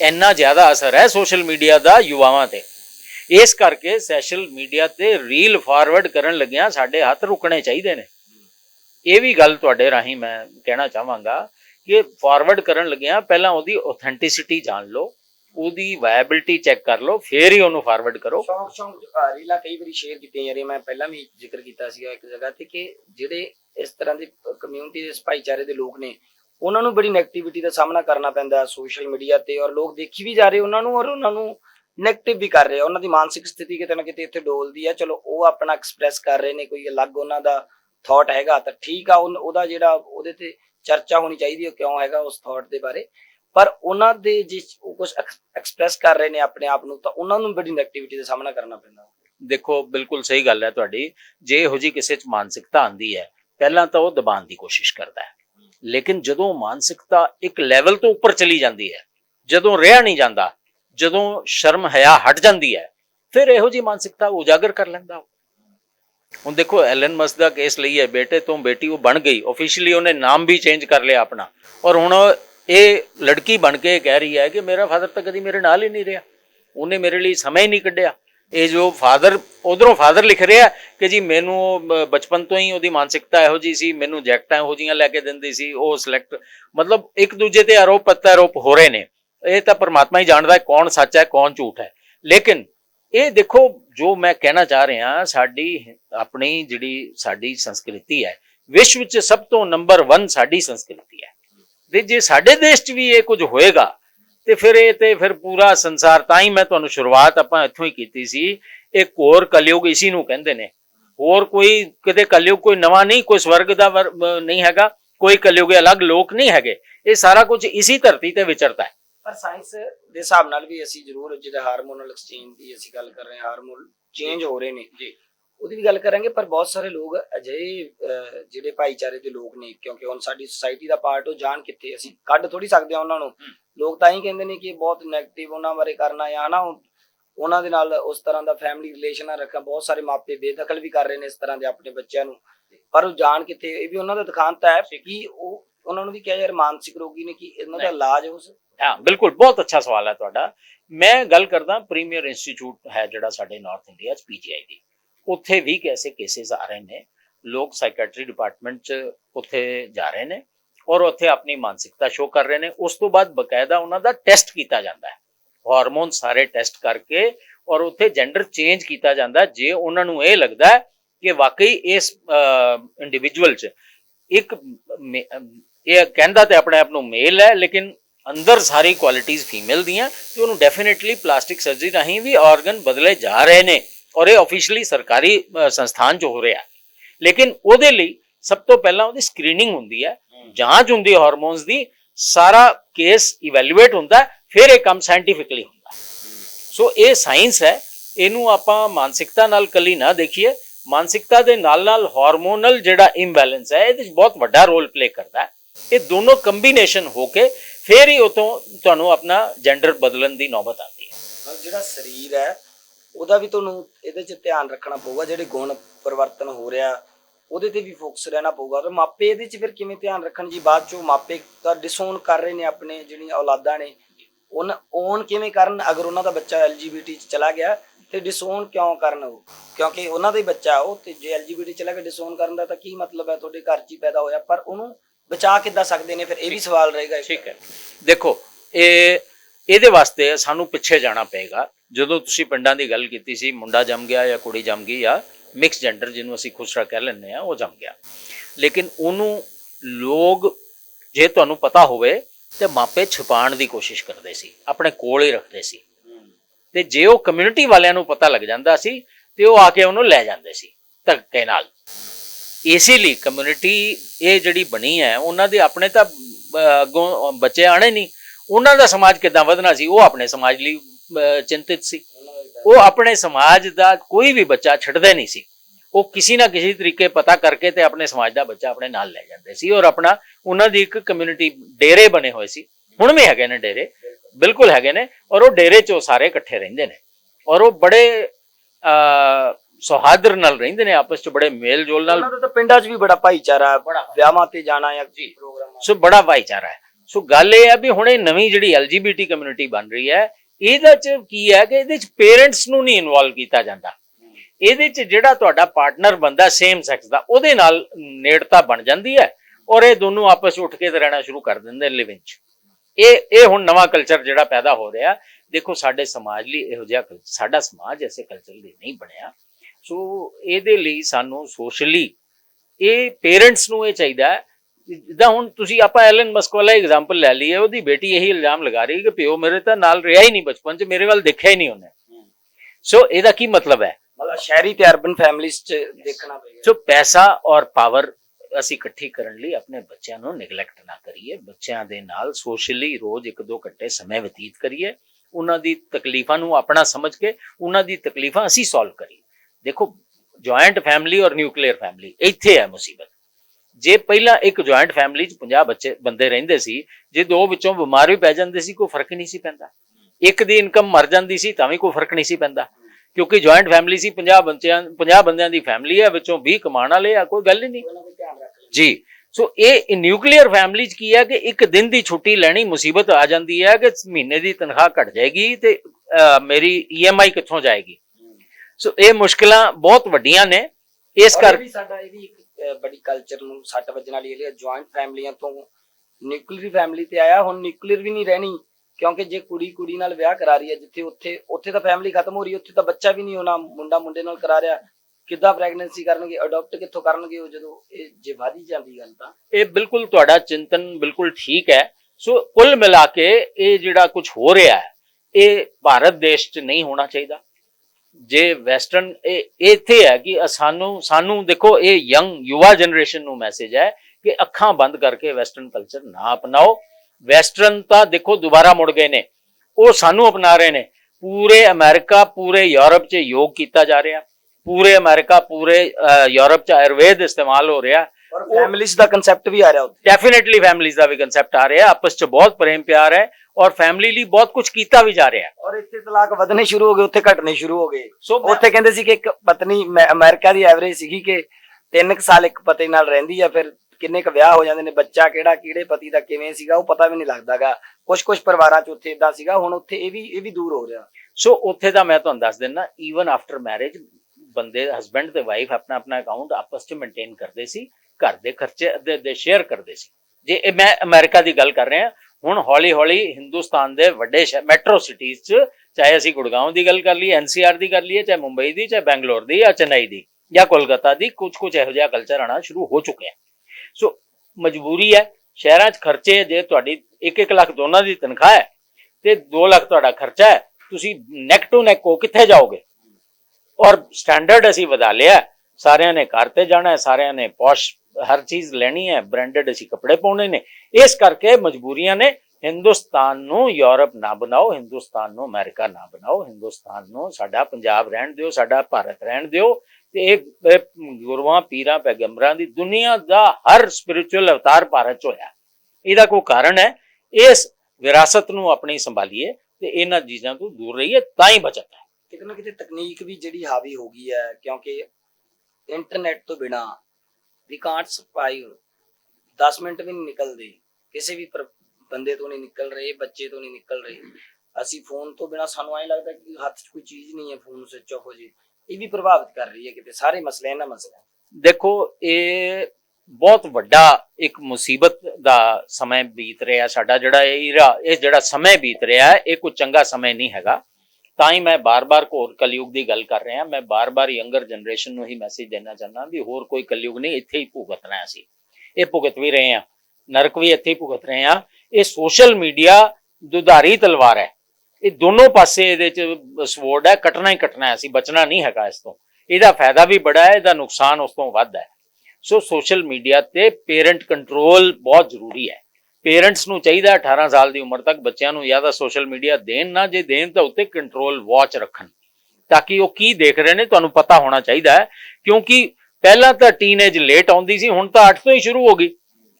ਇੰਨਾ ਜ਼ਿਆਦਾ ਅਸਰ ਹੈ ਸੋਸ਼ਲ ਮੀਡੀਆ ਦਾ ਯੁਵਾਵਾਂ ਤੇ। ਇਸ ਕਰਕੇ ਸੋਸ਼ਲ ਮੀਡੀਆ ਤੇ ਰੀਲ ਫਾਰਵਰਡ ਕਰਨ ਲੱਗਿਆਂ ਸਾਡੇ ਹੱਥ ਰੁਕਣੇ ਚਾਹੀਦੇ ਨੇ। ਇਹ ਵੀ ਗੱਲ ਤੁਹਾਡੇ ਰਾਹੀਂ ਮੈਂ ਕਹਿਣਾ ਚਾਹਾਂਗਾ ਕਿ ਫਾਰਵਰਡ ਕਰਨ ਲੱਗਿਆਂ ਪਹਿਲਾਂ ਉਹਦੀ ਆਥੈਂਟਿਸਿਟੀ ਜਾਣ ਲਓ, ਉਹਦੀ ਵਾਇਬਿਲਿਟੀ ਚੈੱਕ ਕਰ ਲਓ, ਫੇਰ ਹੀ ਉਹਨੂੰ ਫਾਰਵਰਡ ਕਰੋ। ਸ਼ੌਂਕ ਸ਼ੌਂਕ, ਅਹ ਰੀਲਾਂ ਕਈ ਵਾਰੀ ਸ਼ੇਅਰ ਕੀਤੀਆਂ ਜਾ ਰਹੀਆਂ, ਮੈਂ ਪਹਿਲਾਂ ਵੀ ਜ਼ਿਕਰ ਕੀਤਾ ਸੀਗਾ ਇੱਕ ਜਗ੍ਹਾ ਤੇ ਕਿ ਜਿਹੜੇ ਇਸ ਤਰ੍ਹਾਂ ਦੇ ਕਮਿਊਨਿਟੀ ਦੇ ਭਾਈਚਾਰੇ ਦੇ ਲੋਕ ਨੇ, ਉਹਨਾਂ ਨੂੰ ਬੜੀ ਨੈਗੇਟਿਵਿਟੀ ਦਾ ਸਾਹਮਣਾ ਕਰਨਾ ਪੈਂਦਾ ਸੋਸ਼ਲ ਮੀਡੀਆ ਤੇ ਔਰ ਲੋਕ ਦੇਖੀ ਵੀ ਜਾ ਰਹੇ ਉਹਨਾਂ ਨੂੰ ਔਰ ਉਹਨਾਂ ਨੂੰ ਨੈਗੇਟਿਵ ਵੀ ਕਰ ਰਹੇ ਆ। ਉਹਨਾਂ ਦੀ ਮਾਨਸਿਕ ਸਥਿਤੀ ਕਿਤੇ ਨਾ ਕਿਤੇ ਇੱਥੇ ਡੋਲਦੀ ਹੈ ਚਲੋ, ਉਹ ਆਪਣਾ ਐਕਸਪ੍ਰੈਸ ਕਰ ਰਹੇ ਨੇ, ਕੋਈ ਅਲੱਗ ਉਹਨਾਂ ਦਾ ਥਾਟ ਹੈਗਾ ਤਾਂ ਠੀਕ ਆ। ਉਹਦਾ ਜਿਹੜਾ ਉਹਦੇ ਤੇ ਚਰਚਾ ਹੋਣੀ ਚਾਹੀਦੀ ਹੈ ਕਿਉਂ ਹੈਗਾ ਉਸ ਥਾਟ ਦੇ ਬਾਰੇ। ਪਰ ਉਹਨਾਂ ਦੇ ਜੇ ਉਹ ਕੁਝ ਐਕਸਪ੍ਰੈਸ ਕਰ ਰਹੇ ਨੇ ਆਪਣੇ ਆਪ ਨੂੰ, ਤਾਂ ਉਹਨਾਂ ਨੂੰ ਬੜੀ ਨੈਗੇਟਿਵਿਟੀ ਦਾ ਸਾਹਮਣਾ ਕਰਨਾ ਪੈਂਦਾ। ਦੇਖੋ, ਬਿਲਕੁਲ ਸਹੀ ਗੱਲ ਹੈ ਤੁਹਾਡੀ। ਜੇ ਇਹੋ ਜੀ ਕਿਸੇ ਚ ਮਾਨਸਿਕਤਾ ਆਂਦੀ ਹੈ, ਪਹਿਲਾਂ ਤਾਂ ਉਹ ਦਬਾਉਣ ਦੀ ਕੋਸ਼ਿਸ਼ ਕਰਦਾ ਹੈ। ਲੇਕਿਨ ਜਦੋਂ ਮਾਨਸਿਕਤਾ ਇੱਕ ਲੈਵਲ ਤੋਂ ਉੱਪਰ ਚਲੀ ਜਾਂਦੀ ਹੈ, ਜਦੋਂ ਰਿਹਾ ਨਹੀਂ ਜਾਂਦਾ ਜਦੋਂ ਸ਼ਰਮ ਹਯਾ ਹਟ ਜਾਂਦੀ ਹੈ, ਫਿਰ ਇਹੋ ਜੀ ਮਾਨਸਿਕਤਾ ਉਜਾਗਰ ਕਰ ਲੈਂਦਾ ਹੁਣ ਦੇਖੋ, ਐਲਨ ਮਸਕ ਦਾ ਕੇਸ ਲਈ ਹੈ, ਬੇਟੇ ਤੋਂ ਬੇਟੀ ਉਹ ਬਣ ਗਈ। ਆਫੀਸ਼ੀਅਲੀ ਉਹਨੇ ਨਾਮ ਵੀ ਚੇਂਜ ਕਰ ਲਿਆ ਆਪਣਾ। ਔਰ ਹੁਣ ਇਹ ਲੜਕੀ ਬਣ ਕੇ ਕਹਿ ਰਹੀ ਹੈ ਕਿ ਮੇਰਾ ਫਾਦਰ ਤਾਂ ਕਦੀ ਮੇਰੇ ਨਾਲ ਹੀ ਨਹੀਂ ਰਿਹਾ। ਉਹਨੇ ਮੇਰੇ ਲਈ ਸਮਾਂ ਹੀ ਨਹੀਂ ਕੱਢਿਆ। ਇਹ ਜੋ ਫਾਦਰ ਉਧਰੋਂ ਫਾਦਰ ਲਿਖ ਰਿਹਾ ਕਿ ਜੀ ਮੈਨੂੰ ਉਹ ਬਚਪਨ ਤੋਂ ਹੀ ਉਹਦੀ ਮਾਨਸਿਕਤਾ ਇਹੋ ਜੀ ਸੀ, ਮੈਨੂੰ ਜੈਕਟਾਂ ਇਹੋ ਜੀਆਂ ਲੈ ਕੇ ਦਿੰਦੀ ਸੀ, ਉਹ ਸਿਲੈਕਟ ਮਤਲਬ ਇੱਕ ਦੂਜੇ ਤੇ ਆਰੋਪ ਪ੍ਰਤਿਆਰੋਪ ਹੋ ਰਹੇ ਨੇ। ਇਹ ਤਾਂ ਪਰਮਾਤਮਾ ਹੀ ਜਾਣਦਾ ਹੈ ਕੌਣ ਸੱਚ ਹੈ, ਕੌਣ ਝੂਠ ਹੈ। ਲੇਕਿਨ ਇਹ ਦੇਖੋ, ਜੋ ਮੈਂ ਕਹਿਣਾ ਚਾਹ ਰਿਹਾ, ਸਾਡੀ ਆਪਣੀ ਜਿਹੜੀ ਸਾਡੀ ਸੰਸਕ੍ਰਿਤੀ ਹੈ, ਵਿਸ਼ਵ ਵਿੱਚ ਸਭ ਤੋਂ ਨੰਬਰ 1 ਸਾਡੀ ਸੰਸਕ੍ਰਿਤੀ ਹੈ। ਤੇ ਜੇ ਸਾਡੇ ਦੇਸ਼ 'ਚ ਵੀ ਇਹ ਕੁਝ ਹੋਏਗਾ, ਤੇ ਫਿਰ ਇਹ ਤੇ ਫਿਰ ਪੂਰਾ ਸੰਸਾਰ ਤਾਂ ਹੀ ਮੈਂ ਤੁਹਾਨੂੰ ਸ਼ੁਰੂਆਤ ਆਪਾਂ ਇੱਥੋਂ ਹੀ ਕੀਤੀ ਸੀ। ਇੱਕ ਹੋਰ ਕਲਯੁਗ ਇਸੀ ਨੂੰ ਕਹਿੰਦੇ ਨੇ। ਹੋਰ ਕੋਈ ਕਿਤੇ ਕਲਯੁਗ ਕੋਈ ਨਵਾਂ ਨਹੀਂ, ਕੋਈ ਸਵਰਗ ਦਾ ਵਰ- ਨਹੀਂ ਹੈਗਾ, ਕੋਈ ਕਲਯੁਗ ਅਲੱਗ ਲੋਕ ਨਹੀਂ ਹੈਗੇ। ਇਹ ਸਾਰਾ ਕੁਝ ਇਸੀ ਧਰਤੀ ਤੇ ਵਿਚਰਦਾ ਹੈ। ਪਰ ਸਾਇੰਸ ਦੇ ਹਿਸਾਬ ਨਾਲ ਵੀ ਅਸੀਂ ਜ਼ਰੂਰ ਜਿਹਦੇ ਹਾਰਮੋਨਲ ਐਕਸਚੇਂਜ ਦੀ ਅਸੀਂ ਗੱਲ ਕਰ ਰਹੇ ਹਾਂ ਹਾਰਮੋਨ ਚੇਂਜ ਹੋ ਰਹੇ ਨੇ ਜੀ। ਉਹਦੀ ਵੀ ਗੱਲ ਕਰਾਂਗੇ ਪਰ ਬਹੁਤ ਸਾਰੇ ਲੋਕ ਅਜਿਹੇ ਜਿਹੜੇ ਭਾਈਚਾਰੇ ਦੇ ਲੋਕ ਨੇ ਕਿਉਂਕਿ ਹੁਣ ਸਾਡੀ ਸੁਸਾਇਟੀ ਦਾ ਪਾਰਟ ਉਹ ਜਾਣ ਕਿੱਥੇ ਅਸੀਂ ਕੱਢ ਥੋੜੀ ਸਕਦੇ ਹਾਂ ਉਹਨਾਂ ਨੂੰ। ਲੋਕ ਤਾਂ ਹੀ ਕਹਿੰਦੇ ਨੇ ਕਿ ਇਹ ਬਹੁਤ 네ਗੇਟਿਵ ਉਹਨਾਂ ਬਾਰੇ ਕਰਨਾ ਜਾਂ ਨਾ ਉਹ- ਉਹਨਾਂ ਦੇ ਨਾਲ ਉਸ ਤਰ੍ਹਾਂ ਦਾ ਫੈਮਿਲੀ ਰਿਲੇਸ਼ਨ ਨਾ ਰੱਖਣਾ ਬਹੁਤ ਸਾਰੇ ਮਾਪੇ ਬੇਦਖਲ ਵੀ ਕਰ ਰਹੇ ਨੇ ਇਸ ਤਰ੍ਹਾਂ ਦੇ ਆਪਣੇ ਬੱਚਿਆਂ ਨੂੰ। ਪਰ ਉਹ ਜਾਣ ਕਿੱਥੇ ਇਹ ਵੀ ਉਹਨਾਂ ਦਾ ਦਿਖਾਂਤ ਹੈ ਕਿ ਉਹ ਉਹਨਾਂ ਨੂੰ ਵੀ ਕਿਹਾ ਯਾਰ ਮਾਨਸਿਕ ਰੋਗੀ ਨੇ ਕਿ ਇਹਨਾਂ ਦਾ। ਇਲਾਜ ਉਸ ਹਾਂ ਬਿਲਕੁਲ ਬਹੁਤ ਅੱਛਾ ਸਵਾਲ ਹੈ ਤੁਹਾਡਾ। ਮੈਂ ਗੱਲ ਕਰਦਾ ਪ੍ਰੀਮੀਅਰ ਇੰਸਟੀਚਿਊਟ ਹੈ ਜਿਹੜਾ ਸਾਡੇ ਨਾਰਥ ਇੰਡੀਆ 'ਚ ਪੀਜੀਆਈ ਦੀ। ਉੱਥੇ ਵੀ ਐਸੇ ਕੇਸਿਸ ਆ ਰਹੇ ਨੇ। ਲੋਕ ਸਾਈਕੈਟਰੀ ਡਿਪਾਰਟਮੈਂਟ 'ਚ ਉੱਥੇ ਜਾ ਰਹੇ ਨੇ ਔਰ ਉੱਥੇ ਆਪਣੀ ਮਾਨਸਿਕਤਾ ਸ਼ੋ ਕਰ ਰਹੇ ਨੇ। ਉਸ ਤੋਂ ਬਾਅਦ ਬਕਾਇਦਾ ਉਹਨਾਂ ਦਾ ਟੈਸਟ ਕੀਤਾ ਜਾਂਦਾ ਹੈ। ਹਾਰਮੋਨ ਸਾਰੇ ਟੈਸਟ ਕਰਕੇ ਔਰ ਉੱਥੇ ਜੈਂਡਰ ਚੇਂਜ ਕੀਤਾ ਜਾਂਦਾ ਹੈ। ਜੇ ਉਹਨਾਂ ਨੂੰ ਇਹ ਲੱਗਦਾ ਹੈ ਕਿ ਵਾਕਈ ਇਸ ਇੰਡੀਵਿਜੂਅਲ 'ਚ ਇੱਕ ਇਹ ਕਹਿੰਦਾ ਤੇ ਆਪਣੇ ਆਪ ਨੂੰ ਮੇਲ ਹੈ ਲੇਕਿਨ ਅੰਦਰ ਸਾਰੀ ਕੁਆਲਿਟੀਆਂ ਫੀਮੇਲ ਦੀਆਂ ਤੇ ਉਹਨੂੰ ਡੈਫੀਨਿਟਲੀ ਪਲਾਸਟਿਕ ਸਰਜਰੀ ਰਾਹੀਂ ਵੀ ਆਰਗਨ ਬਦਲੇ ਜਾ ਰਹੇ ਨੇ ਔਰ ਇਹ ਆਫੀਸ਼ੀਅਲੀ ਸਰਕਾਰੀ ਸੰਸਥਾਨ 'ਚ ਹੋ ਰਿਹਾ। ਲੇਕਿਨ ਉਹਦੇ ਲਈ ਸਭ ਤੋਂ ਪਹਿਲਾਂ ਉਹਦੀ ਸਕਰੀਨਿੰਗ ਹੁੰਦੀ ਹੈ ਜਾਂਚ ਹੁੰਦੀ ਹੈ ਹਾਰਮੋਨਸ ਦੀ ਸਾਰਾ ਕੇਸ ਇਵੈਲੂਏਟ ਹੁੰਦਾ ਫਿਰ ਇਹ ਕੰਮ ਸਾਇੰਟੀਫਿਕਲੀ ਹੁੰਦਾ। ਸੋ ਇਹ ਸਾਇੰਸ ਹੈ ਇਹਨੂੰ ਆਪਾਂ ਮਾਨਸਿਕਤਾ ਨਾਲ ਕੱਲੀ ਨਾ ਦੇਖੀਏ ਮਾਨਸਿਕਤਾ ਦੇ ਨਾਲ ਨਾਲ ਹਾਰਮੋਨਲ ਜਿਹੜਾ ਇੰਬੈਲੈਂਸ ਹੈ ਇਹਦੇ ਵਿੱਚ ਬਹੁਤ ਵੱਡਾ ਰੋਲ ਪਲੇ ਕਰਦਾ ਹੈ। ਇਹ ਦੋਨੋਂ ਕੰਬੀਨੇਸ਼ਨ ਹੋ ਕੇ ਫਿਰ ਹੀ ਉਤੋਂ ਤੁਹਾਨੂੰ ਆਪਣਾ ਜੈਂਡਰ ਬਦਲਣ ਦੀ ਨੌਬਤ ਆਉਂਦੀ ਹੈ। ਜਿਹੜਾ ਸਰੀਰ ਹੈ, ਉਹਦਾ ਵੀ ਤੁਹਾਨੂੰ ਇਹਦੇ 'ਚ ਧਿਆਨ ਰੱਖਣਾ ਪਊਗਾ, ਜਿਹੜੇ ਗੁਣ ਪਰਿਵਰਤਨ ਹੋ ਰਿਹਾ, ਉਹਦੇ ਤੇ ਵੀ ਫੋਕਸ ਰਹਿਣਾ ਪਊਗਾ। ਤੇ ਮਾਪੇ ਇਹਦੇ 'ਚ ਫਿਰ ਕਿਵੇਂ ਧਿਆਨ ਰੱਖਣ ਜੀ? ਬਾਅਦ 'ਚੋਂ ਮਾਪੇ ਤਾਂ ਡਿਸਓਨ ਕਰ ਰਹੇ ਨੇ ਆਪਣੇ ਜਿਹੜੀਆਂ ਔਲਾਦਾਂ ਨੇ। ਉਹਨ ਓਨ ਕਿਵੇਂ ਕਰਨ? ਅਗਰ ਉਹਨਾਂ ਦਾ ਬੱਚਾ ਐਲਜੀਬੀਟੀ 'ਚ ਚਲਾ ਗਿਆ ਤੇ ਡਿਸਓਨ ਕਿਉਂ ਕਰਨ ਉਹ? ਕਿਉਂਕਿ ਉਹਨਾਂ ਦਾ ਹੀ ਬੱਚਾ ਉਹ ਤੇ ਜੇ ਐਲਜੀਬੀਟੀ ਚਲਾ ਗਿਆ ਡਿਸਓਨ ਕਰਨ ਦਾ ਤਾਂ ਕੀ ਮਤਲਬ ਹੈ? ਤੁਹਾਡੇ ਘਰ 'ਚ ਹੀ ਪੈਦਾ ਹੋਇਆ। ਪਰ ਉਹਨੂੰ ਬਚਾ ਕਿੱਦਾਂ ਸਕਦੇ ਨੇ ਫਿਰ ਇਹ ਵੀ ਸਵਾਲ ਰਹੇਗਾ ਇੱਕ। ਠੀਕ ਹੈ। ਦੇਖੋ ਇਹ ਇਹਦੇ ਵਾਸਤੇ ਸਾਨੂੰ ਪਿੱਛੇ ਜਾਣਾ ਪਏਗਾ। ਜਦੋਂ ਤੁਸੀਂ ਪਿੰਡਾਂ ਦੀ ਗੱਲ ਕੀਤੀ ਸੀ ਮੁੰਡਾ ਜੰਮ ਗਿਆ ਜਾਂ ਕੁੜੀ ਜੰਮ ਗਈ ਜਾਂ ਮਿਕਸ ਜੈਂਡਰ ਜਿਹਨੂੰ ਅਸੀਂ ਖੁਸਰਾ ਕਹਿ ਲੈਂਦੇ ਆ ਉਹ ਜੰਮ ਗਿਆ। ਲੇਕਿਨ ਉਹਨੂੰ ਲੋਕ ਜੇ ਤੁਹਾਨੂੰ ਪਤਾ ਹੋਵੇ ਤੇ ਮਾਪੇ ਛੁਪਾਉਣ ਦੀ ਕੋਸ਼ਿਸ਼ ਕਰਦੇ ਸੀ ਆਪਣੇ ਕੋਲ ਹੀ ਰੱਖਦੇ ਸੀ। ਤੇ ਜੇ ਉਹ ਕਮਿਊਨਿਟੀ ਵਾਲਿਆਂ ਨੂੰ ਪਤਾ ਲੱਗ ਜਾਂਦਾ ਸੀ ਤੇ ਉਹ ਆ ਕੇ ਉਹਨੂੰ ਲੈ ਜਾਂਦੇ ਸੀ ਧੱਕੇ ਨਾਲ। ਇਸੇ ਲਈ ਕਮਿਊਨਿਟੀ ਇਹ ਜਿਹੜੀ ਬਣੀ ਹੈ, ਉਹਨਾਂ ਦੇ ਆਪਣੇ ਤਾਂ ਅੱਗੋਂ ਬੱਚੇ ਆਣੇ ਨਹੀਂ। ਉਹਨਾਂ ਦਾ ਸਮਾਜ ਕਿਦਾਂ ਵਧਣਾ ਸੀ? ਉਹ ਆਪਣੇ ਸਮਾਜ ਲਈ ਚਿੰਤਿਤ ਸੀ। ਉਹ ਆਪਣੇ ਸਮਾਜ ਦਾ ਕੋਈ ਵੀ ਬੱਚਾ ਛੱਡਦੇ ਨਹੀਂ ਸੀ। ਉਹ ਕਿਸੇ ਨਾ ਕਿਸੇ ਤਰੀਕੇ ਪਤਾ ਕਰਕੇ ਤੇ ਆਪਣੇ ਸਮਾਜ ਦਾ ਬੱਚਾ ਆਪਣੇ ਨਾਲ ਲੈ ਜਾਂਦੇ ਸੀ ਔਰ ਆਪਣਾ, ਉਹਨਾਂ ਦੀ ਇੱਕ ਕਮਿਊਨਿਟੀ ਡੇਰੇ ਬਣੇ ਹੋਏ ਸੀ। ਹੁਣ ਵੀ ਹੈਗੇ ਨੇ ਡੇਰੇ, ਬਿਲਕੁਲ ਹੈਗੇ ਨੇ ਔਰ ਉਹ ਡੇਰੇ 'ਚ ਉਹ ਸਾਰੇ ਇਕੱਠੇ ਰਹਿੰਦੇ ਨੇ। ਔਰ ਉਹ ਬੜੇ ਸੌਹਾਰਦ ਨਾਲ ਰਹਿੰਦੇ ਨੇ ਆਪਸ 'ਚ ਬੜੇ ਮੇਲ ਜੋਲ ਨਾਲ। ਉਹਨਾਂ ਦਾ ਤਾਂ ਪਿੰਡਾਂ 'ਚ ਵੀ ਬੜਾ ਭਾਈਚਾਰਾ ਹੈ ਬੜਾ। ਵਿਆਹਾਂ ਤੇ ਜਾਣਾ ਜਾਂ ਪ੍ਰੋਗਰਾਮਾਂ ਸੋ ਬੜਾ ਭਾਈਚਾਰਾ ਹੈ। ਸੋ ਗੱਲ ਇਹ ਹੈ ਵੀ ਹੁਣ ਇਹ ਨਵੀਂ ਜਿਹੜੀ ਐਲਜੀਬੀਟੀ ਕਮਿਊਨਿਟੀ ਬਣ ਰਹੀ ਹੈ ਇਹਦੇ ਚ ਕੀ ਹੈ ਕਿ ਇਹਦੇ ਚ ਪੇਰੈਂਟਸ ਨੂੰ ਨਹੀਂ ਇਨਵੋਲਵ ਕੀਤਾ ਜਾਂਦਾ। ਇਹਦੇ ਚ ਜਿਹੜਾ ਤੁਹਾਡਾ ਪਾਰਟਨਰ ਬੰਦਾ ਸੇਮ ਸੈਕਸ ਦਾ ਉਹਦੇ ਨਾਲ ਨੇੜਤਾ ਬਣ ਜਾਂਦੀ ਹੈ ਔਰ ਇਹ ਦੋਨੋਂ ਆਪਸ 'ਚ ਉੱਠ ਕੇ ਰਹਿਣਾ ਸ਼ੁਰੂ ਕਰ ਦਿੰਦੇ ਲਿਵਿੰਗ ਚ। ਇਹ ਇਹ ਹੁਣ ਨਵਾਂ ਕਲਚਰ ਜਿਹੜਾ ਪੈਦਾ ਹੋ ਰਿਹਾ ਦੇਖੋ ਸਾਡੇ ਸਮਾਜ ਲਈ ਇਹੋ ਜਿਹਾ ਸਾਡਾ ਸਮਾਜ ਐਸੇ ਕਲਚਰ ਲਈ ਨਹੀਂ ਬਣਿਆ। ਸੋ ਇਹਦੇ ਲਈ ਸਾਨੂੰ ਸੋਸ਼ਲੀ ਇਹ ਪੇਰੈਂਟਸ ਨੂੰ ਇਹ ਚਾਹੀਦਾ ਹੈ ਜਿੱਦਾਂ ਹੁਣ ਤੁਸੀਂ ਆਪਾਂ ਐਲਨ ਮਸਕ ਵਾਲਾ ਐਗਜ਼ਾਮਪਲ ਲੈ ਲਈਏ ਉਹਦੀ ਬੇਟੀ ਇਹੀ ਇਲਜ਼ਾਮ ਲਗਾ ਰਹੀ ਕਿ ਪਿਓ ਮੇਰੇ ਤਾਂ ਨਾਲ ਰਿਹਾ ਹੀ ਨਹੀਂ ਬਚਪਨ 'ਚ ਮੇਰੇ ਵੱਲ ਦੇਖਿਆ ਹੀ ਨਹੀਂ ਉਹਨੇ। ਸੋ ਇਹਦਾ ਕੀ ਮਤਲਬ ਹੈ? ਮਤਲਬ ਸ਼ਹਿਰੀ ਤੇ ਅਰਬਨ ਫੈਮਿਲੀਜ਼ 'ਚ ਦੇਖਣਾ ਪਏਗਾ। ਸੋ ਪੈਸਾ ਔਰ ਪਾਵਰ ਅਸੀਂ ਇਕੱਠੀ ਕਰਨ ਲਈ ਆਪਣੇ ਬੱਚਿਆਂ ਨੂੰ ਨੈਗਲੈਕਟ ਨਾ ਕਰੀਏ ਬੱਚਿਆਂ ਦੇ ਨਾਲ ਸੋਸ਼ਲੀ ਰੋਜ਼ ਇੱਕ ਦੋ ਘੰਟੇ ਸਮੇਂ ਬਤੀਤ ਕਰੀਏ ਉਹਨਾਂ ਦੀ ਤਕਲੀਫਾਂ ਨੂੰ ਆਪਣਾ ਸਮਝ ਕੇ ਉਹਨਾਂ ਦੀ ਤਕਲੀਫਾਂ ਅਸੀਂ ਸੋਲਵ ਕਰੀਏ। ਦੇਖੋ ਜੁਆਇੰਟ ਫੈਮਿਲੀ ਔਰ ਨਿਊਕਲੀਅਰ ਫੈਮਿਲੀ ਇੱਥੇ ਹੈ ਮੁਸੀਬਤ। ਜੇ ਪਹਿਲਾਂ ਇੱਕ ਜੁਆਇੰਟ ਫੈਮਿਲੀ 'ਚ 50 ਬੱਚੇ ਬੰਦੇ ਰਹਿੰਦੇ ਸੀ ਜੇ ਦੋ ਵਿੱਚੋਂ ਬਿਮਾਰ ਵੀ ਪੈ ਜਾਂਦੇ ਸੀ ਕੋਈ ਫ਼ਰਕ ਨਹੀਂ ਸੀ ਪੈਂਦਾ। ਇੱਕ ਦੀ ਇਨਕਮ ਮਰ ਜਾਂਦੀ ਸੀ ਤਾਂ ਵੀ ਕੋਈ ਫ਼ਰਕ ਨਹੀਂ ਸੀ ਪੈਂਦਾ। ਕਿਉਂਕਿ ਜੁਆਇੰਟ ਫੈਮਿਲੀ ਸੀ 50 ਬੱਚਿਆਂ 50 ਬੰਦਿਆਂ ਦੀ ਫੈਮਿਲੀ ਹੈ ਵਿੱਚੋਂ 20 ਕਮਾਉਣ ਵਾਲੇ ਆ ਕੋਈ ਗੱਲ ਹੀ ਨਹੀਂ। ਜੀ ਸੋ ਇਹ ਨਿਊਕਲੀਅਰ ਫੈਮਿਲੀ 'ਚ ਕੀ ਹੈ ਕਿ ਇੱਕ ਦਿਨ ਦੀ ਛੁੱਟੀ ਲੈਣੀ ਮੁਸੀਬਤ ਆ ਜਾਂਦੀ ਹੈ ਕਿ ਮਹੀਨੇ ਦੀ ਤਨਖਾਹ ਘਟ ਜਾਏਗੀ ਤੇ ਅਹ, ਮੇਰੀ ਈਐਮਆਈ ਕਿੱਥੋਂ ਜਾਏਗੀ? ਸੋ ਇਹ ਮੁਸ਼ਕਲਾਂ ਬਹੁਤ ਵੱਡੀਆਂ ਨੇ। ਇਸ ਔਰ ਕਰ ਵੀ ਸਾਡਾ ਇਹ ਵੀ ਇੱਕ ਬੜੀ ਕਲਚਰ ਨੂੰ ਸੱਟ ਵੱਜਣ ਵਾਲੀ ਇਹ ਜੁਆਇੰਟ ਫੈਮਲੀਆਂ ਤੋਂ ਨਿਊਕਲੀਅਰ ਫੈਮਿਲੀ ਤੇ ਆਇਆ ਹੁਣ ਨਿਊਕਲੀਅਰ ਵੀ ਨਹੀਂ ਰਹਿਣੀ ਕਿਉਂਕਿ ਜੇ ਕੁੜੀ ਕੁੜੀ ਨਾਲ ਵਿਆਹ ਕਰਾ ਰਹੀ ਹੈ ਜਿੱਥੇ ਉੱਥੇ ਉੱਥੇ ਤਾਂ ਫੈਮਿਲੀ ਖਤਮ ਹੋ ਰਹੀ ਹੈ ਉੱਥੇ ਤਾਂ ਬੱਚਾ ਵੀ ਨਹੀਂ ਹੋਣਾ ਮੁੰਡਾ ਮੁੰਡੇ ਨਾਲ ਕਰਾ ਰਿਹਾ ਕਿੱਦਾਂ ਪ੍ਰੈਗਨੈਂਸੀ ਕਰਨਗੇ ਅਡਾਪਟ ਕਿੱਥੋਂ ਕਰਨਗੇ ਉਹ ਜਦੋਂ ਇਹ ਜੇ ਵਧੀ ਜਾਂਦੀ ਗੱਲ ਤਾਂ। ਇਹ ਬਿਲਕੁਲ ਤੁਹਾਡਾ ਚਿੰਤਨ ਬਿਲਕੁਲ ਠੀਕ ਹੈ। ਸੋ ਕੁੱਲ ਮਿਲਾ ਕੇ ਇਹ ਜਿਹੜਾ ਕੁਝ ਹੋ ਰਿਹਾ ਹੈ ਇਹ ਭਾਰਤ ਦੇਸ਼ 'ਚ ਨਹੀਂ ਹੋਣਾ ਚਾਹੀਦਾ। ਜੇ ਵੈਸਟਰਨ ਇਹ ਇੱਥੇ ਹੈ ਕਿ ਸਾਨੂੰ ਸਾਨੂੰ ਦੇਖੋ ਇਹ ਯੰਗ ਯੁਵਾ ਜਨਰੇਸ਼ਨ ਨੂੰ ਮੈਸੇਜ ਹੈ ਕਿ ਅੱਖਾਂ ਬੰਦ ਕਰਕੇ ਵੈਸਟਰਨ ਕਲਚਰ ਨਾ ਅਪਣਾਓ। ਵੈਸਟਰਨ ਤਾਂ ਦੇਖੋ ਦੁਬਾਰਾ ਮੁੜ ਗਏ ਨੇ। ਉਹ ਸਾਨੂੰ ਅਪਣਾ ਰਹੇ ਨੇ। ਪੂਰੇ ਅਮਰੀਕਾ ਪੂਰੇ ਯੂਰਪ 'ਚ ਯੋਗ ਕੀਤਾ ਜਾ ਰਿਹਾ। ਪੂਰੇ ਅਮਰੀਕਾ ਪੂਰੇ ਯੂਰਪ 'ਚ ਆਯੁਰਵੇਦ ਇਸਤੇਮਾਲ ਹੋ ਰਿਹਾ। ਔਰ ਫੈਮਿਲੀਜ਼ ਦਾ ਕਨਸੈਪਟ ਵੀ ਆ ਰਿਹਾ ਉੱਥੇ। ਡੈਫੀਨਿਟਲੀ ਫੈਮਿਲੀਜ਼ ਦਾ ਵੀ ਕਨਸੈਪਟ ਆ ਰਿਹਾ। ਆਪਸ 'ਚ ਬਹੁਤ ਪ੍ਰੇਮ ਪਿਆਰ ਹੈ। ਔਰ ਫੈਮਿਲੀ ਲਈ ਬਹੁਤ ਕੁਝ ਕੀਤਾ ਵੀ ਜਾ ਰਿਹਾ। ਔਰ ਇੱਥੇ ਤਲਾਕ ਵਧਣੇ ਸ਼ੁਰੂ ਹੋ ਗਏ ਉੱਥੇ ਘਟਣੇ ਸ਼ੁਰੂ ਹੋ ਗਏ ਸੋ ਉੱਥੇ ਕਹਿੰਦੇ ਸੀ ਕਿ ਇੱਕ ਪਤਨੀ ਅਮਰੀਕਾ ਦੀ ਐਵਰੇਜ ਸੀਗੀ ਕਿ 3 ਸਾਲ ਇੱਕ ਪਤੀ ਨਾਲ ਰਹਿੰਦੀ ਆ ਫਿਰ ਕਿੰਨੇ ਕ ਵਿਆਹ ਹੋ ਜਾਂਦੇ ਨੇ ਬੱਚਾ ਕਿਹੜਾ ਕਿਹੜੇ ਪਤੀ ਦਾ ਕਿਵੇਂ ਸੀਗਾ ਉਹ ਪਤਾ ਵੀ ਨਹੀਂ ਲੱਗਦਾਗਾ ਕੁਝ ਕੁਝ ਪਰਿਵਾਰਾਂ 'ਚ ਉੱਥੇ ਇਦਾਂ ਸੀਗਾ ਹੁਣ ਉੱਥੇ ਇਹ ਵੀ ਇਹ ਵੀ ਦੂਰ ਹੋ ਰਿਹਾ ਸੋ ਉੱਥੇ ਦਾ ਮੈਂ ਤੁਹਾਨੂੰ ਦੱਸ ਦਿੰਦਾ ਈਵਨ ਆਫਟਰ ਮੈਰਿਜ ਬੰਦੇ ਹਸਬੰਡ ਤੇ ਵਾਈਫ ਆਪਣਾ ਆਪਣਾ ਅਕਾਊਂਟ ਆਪਸ 'ਚ ਮੇਨਟੇਨ ਕਰਦੇ ਸੀ ਘਰ ਦੇ ਖਰਚੇ ਅੱਧੇ ਅੱਧੇ ਸ਼ੇਅਰ ਕਰਦੇ ਸੀ ਜੇ ਮੈਂ ਅਮਰੀਕਾ ਦੀ ਗੱਲ ਕਰ ਰਿਹਾ ਹੁਣ ਹੌਲੀ ਹੌਲੀ ਹਿੰਦੁਸਤਾਨ ਦੇ ਵੱਡੇ ਮੈਟਰੋ ਸਿਟੀਜ਼ 'ਚ ਚਾਹੇ ਅਸੀਂ ਗੁੜਗਾਉਂ ਦੀ ਗੱਲ ਕਰ ਲਈਏ ਐਨਸੀਆਰ ਦੀ ਕਰ ਲਈਏ, ਚਾਹੇ ਮੁੰਬਈ ਦੀ, ਚਾਹੇ ਬੈਂਗਲੌਰ ਦੀ ਜਾਂ ਚੇਨਈ ਦੀ ਜਾਂ ਕੋਲਕਾਤਾ ਦੀ ਕੁਝ ਕੁਝ ਇਹੋ ਜਿਹਾ ਕਲਚਰ ਆਣਾ ਸ਼ੁਰੂ ਹੋ ਚੁੱਕਿਆ ਸੋ ਮਜਬੂਰੀ ਹੈ, ਸ਼ਹਿਰਾਂ 'ਚ ਖਰਚੇ ਜੇ ਤੁਹਾਡੀ 1-1 ਲੱਖ ਦੋਨਾਂ ਦੀ ਤਨਖਾਹ ਹੈ ਤੇ 2 ਲੱਖ ਤੁਹਾਡਾ ਖਰਚਾ ਹੈ, ਤੁਸੀਂ ਨੈਕ ਟੂ ਨੈਕ ਹੋ ਕਿੱਥੇ ਜਾਓਗੇ? ਔਰ ਸਟੈਂਡਰਡ ਅਸੀਂ ਵਧਾ ਲਿਆ ਸਾਰਿਆਂ ਨੇ ਘਰ ਤੇ ਜਾਣਾ ਹੈ, ਸਾਰਿਆਂ ਨੇ ਪੌਸ਼ ਹਰ ਚੀਜ਼ ਲੈਣੀ ਹੈ ਬ੍ਰਾਂਡਡ ਅਸੀਂ ਕੱਪੜੇ ਪਾਉਣੇ ਨੇ। ਇਸ ਕਰਕੇ ਮਜਬੂਰੀਆਂ ਨੇ ਹਿੰਦੁਸਤਾਨ ਨੂੰ ਯੂਰਪ ਨਾ ਬਣਾਓ, ਹਿੰਦੁਸਤਾਨ ਨੂੰ ਅਮਰੀਕਾ ਨਾ ਬਣਾਓ, ਹਿੰਦੁਸਤਾਨ ਨੂੰ ਸਾਡਾ ਪੰਜਾਬ ਰਹਿਣ ਦਿਓ, ਸਾਡਾ ਭਾਰਤ ਰਹਿਣ ਦਿਓ। ਤੇ ਇਹ ਇਹ ਗੁਰੂਆਂ, ਪੀਰਾਂ, ਪੈਗੰਬਰਾਂ ਦੀ ਦੁਨੀਆ ਦਾ ਹਰ ਸਪਿਰਚੁਅਲ ਅਵਤਾਰ ਭਾਰਤ 'ਚ ਹੋਇਆ। ਇਹਦਾ ਕੋਈ ਕਾਰਨ ਹੈ? ਇਸ ਵਿਰਾਸਤ ਨੂੰ ਆਪਣੀ ਸੰਭਾਲੀਏ ਤੇ ਇਹਨਾਂ ਚੀਜ਼ਾਂ ਤੋਂ ਦੂਰ ਰਹੀਏ, ਤਾਂ ਹੀ ਬਚਤ ਹੈ। ਕਿਤੇ ਨਾ ਕਿਤੇ ਤਕਨੀਕ ਵੀ ਜਿਹੜੀ ਹਾਵੀ ਹੋ ਗਈ ਹੈ, ਕਿਉਂਕਿ ਇੰਟਰਨੈਟ ਤੋਂ ਬਿਨਾ ਵੀ ਕਾਂਟ ਸਰਵਾਈਵ 10 ਮਿੰਟ ਵੀ ਨਹੀਂ ਨਿਕਲਦੇ। ਕਿਸੇ ਵੀ ਬੰਦੇ ਤੋਂ ਨਹੀਂ ਨਿਕਲ ਰਹੇ, ਬੱਚੇ ਤੋਂ ਨਹੀਂ ਨਿਕਲ ਰਹੇ। ਅਸੀਂ ਫੋਨ ਤੋਂ ਬਿਨਾ ਸਾਨੂੰ ਐਂ ਲੱਗਦਾ ਕਿ ਹੱਥ 'ਚ ਕੋਈ ਚੀਜ਼ ਨਹੀਂ ਹੈ ਫੋਨ ਸਵਿਚ ਆਫ ਹੋ ਜੇ। ਇਹ ਵੀ ਪ੍ਰਭਾਵਿਤ ਕਰ ਰਹੀ ਹੈ ਕਿਤੇ। ਸਾਰੇ ਮਸਲੇ ਇਹਨਾਂ ਮਸਲੇ ਦੇਖੋ, ਇਹ ਬਹੁਤ ਵੱਡਾ ਇੱਕ ਮੁਸੀਬਤ ਦਾ ਸਮਾਂ ਬੀਤ ਰਿਹਾ ਸਾਡਾ ਜਿਹੜਾ ਇਹ ਇਹ ਜਿਹੜਾ ਸਮਾਂ ਬੀਤ ਰਿਹਾ, ਇਹ ਕੋਈ ਚੰਗਾ ਸਮਾਂ ਨਹੀਂ ਹੈਗਾ। ਤਾਂ ਹੀ ਮੈਂ ਬਾਰ-ਬਾਰ ਘੋਰ ਕਲਯੁਗ ਦੀ ਗੱਲ ਕਰ ਰਿਹਾ। ਮੈਂ ਬਾਰ-ਬਾਰ ਯੰਗਰ ਜਨਰੇਸ਼ਨ ਨੂੰ ਹੀ ਮੈਸੇਜ ਦੇਣਾ ਚਾਹੁੰਦਾ ਵੀ ਹੋਰ ਕੋਈ ਕਲਯੁਗ ਨਹੀਂ, ਇੱਥੇ ਹੀ ਭੁਗਤਣਾ ਹੈ ਅਸੀਂ। ਇਹ ਭੁਗਤ ਵੀ ਰਹੇ ਹਾਂ। ਨਰਕ ਵੀ ਇੱਥੇ ਹੀ ਭੁਗਤ ਰਹੇ ਹਾਂ। ਇਹ ਸੋਸ਼ਲ ਮੀਡੀਆ ਦੁਧਾਰੀ ਤਲਵਾਰ ਹੈ। ਇਹ ਦੋਨੋਂ ਪਾਸੇ ਇਹਦੇ ਚ ਸਵੋਰਡ ਹੈ। ਕੱਟਣਾ ਹੀ ਕੱਟਣਾ ਹੈ। ਅਸੀਂ ਬਚਣਾ ਨਹੀਂ ਹੈਗਾ ਇਸ ਤੋਂ। ਇਹਦਾ ਫਾਇਦਾ ਵੀ ਬੜਾ ਹੈ, ਇਹਦਾ ਨੁਕਸਾਨ ਉਸ ਤੋਂ ਵੱਧ ਹੈ। ਸੋ ਸੋਸ਼ਲ ਮੀਡੀਆ ਤੇ ਪੇਰੈਂਟ ਕੰਟਰੋਲ ਬਹੁਤ ਜ਼ਰੂਰੀ ਹੈ। ਪੇਰੈਂਟਸ ਨੂੰ ਚਾਹੀਦਾ 18 ਸਾਲ ਦੀ ਉਮਰ ਤੱਕ ਬੱਚਿਆਂ ਨੂੰ ਜਾਂ ਤਾਂ ਸੋਸ਼ਲ ਮੀਡੀਆ ਦੇਣ, ਨਾ ਜੇ ਦੇਣ ਤਾਂ ਉੱਤੇ ਕੰਟਰੋਲ ਵਾਚ ਰੱਖਣ। ਤਾਂ ਕਿ ਉਹ ਕੀ ਦੇਖ ਰਹੇ ਨੇ, ਤੁਹਾਨੂੰ ਪਤਾ ਹੋਣਾ ਚਾਹੀਦਾ ਹੈ, ਕਿਉਂਕਿ ਪਹਿਲਾਂ ਤਾਂ ਟੀਨੇਜ ਲੇਟ ਆਉਂਦੀ ਸੀ, ਹੁਣ ਤਾਂ 8 ਤੋਂ ਹੀ ਸ਼ੁਰੂ ਹੋ ਗਈ।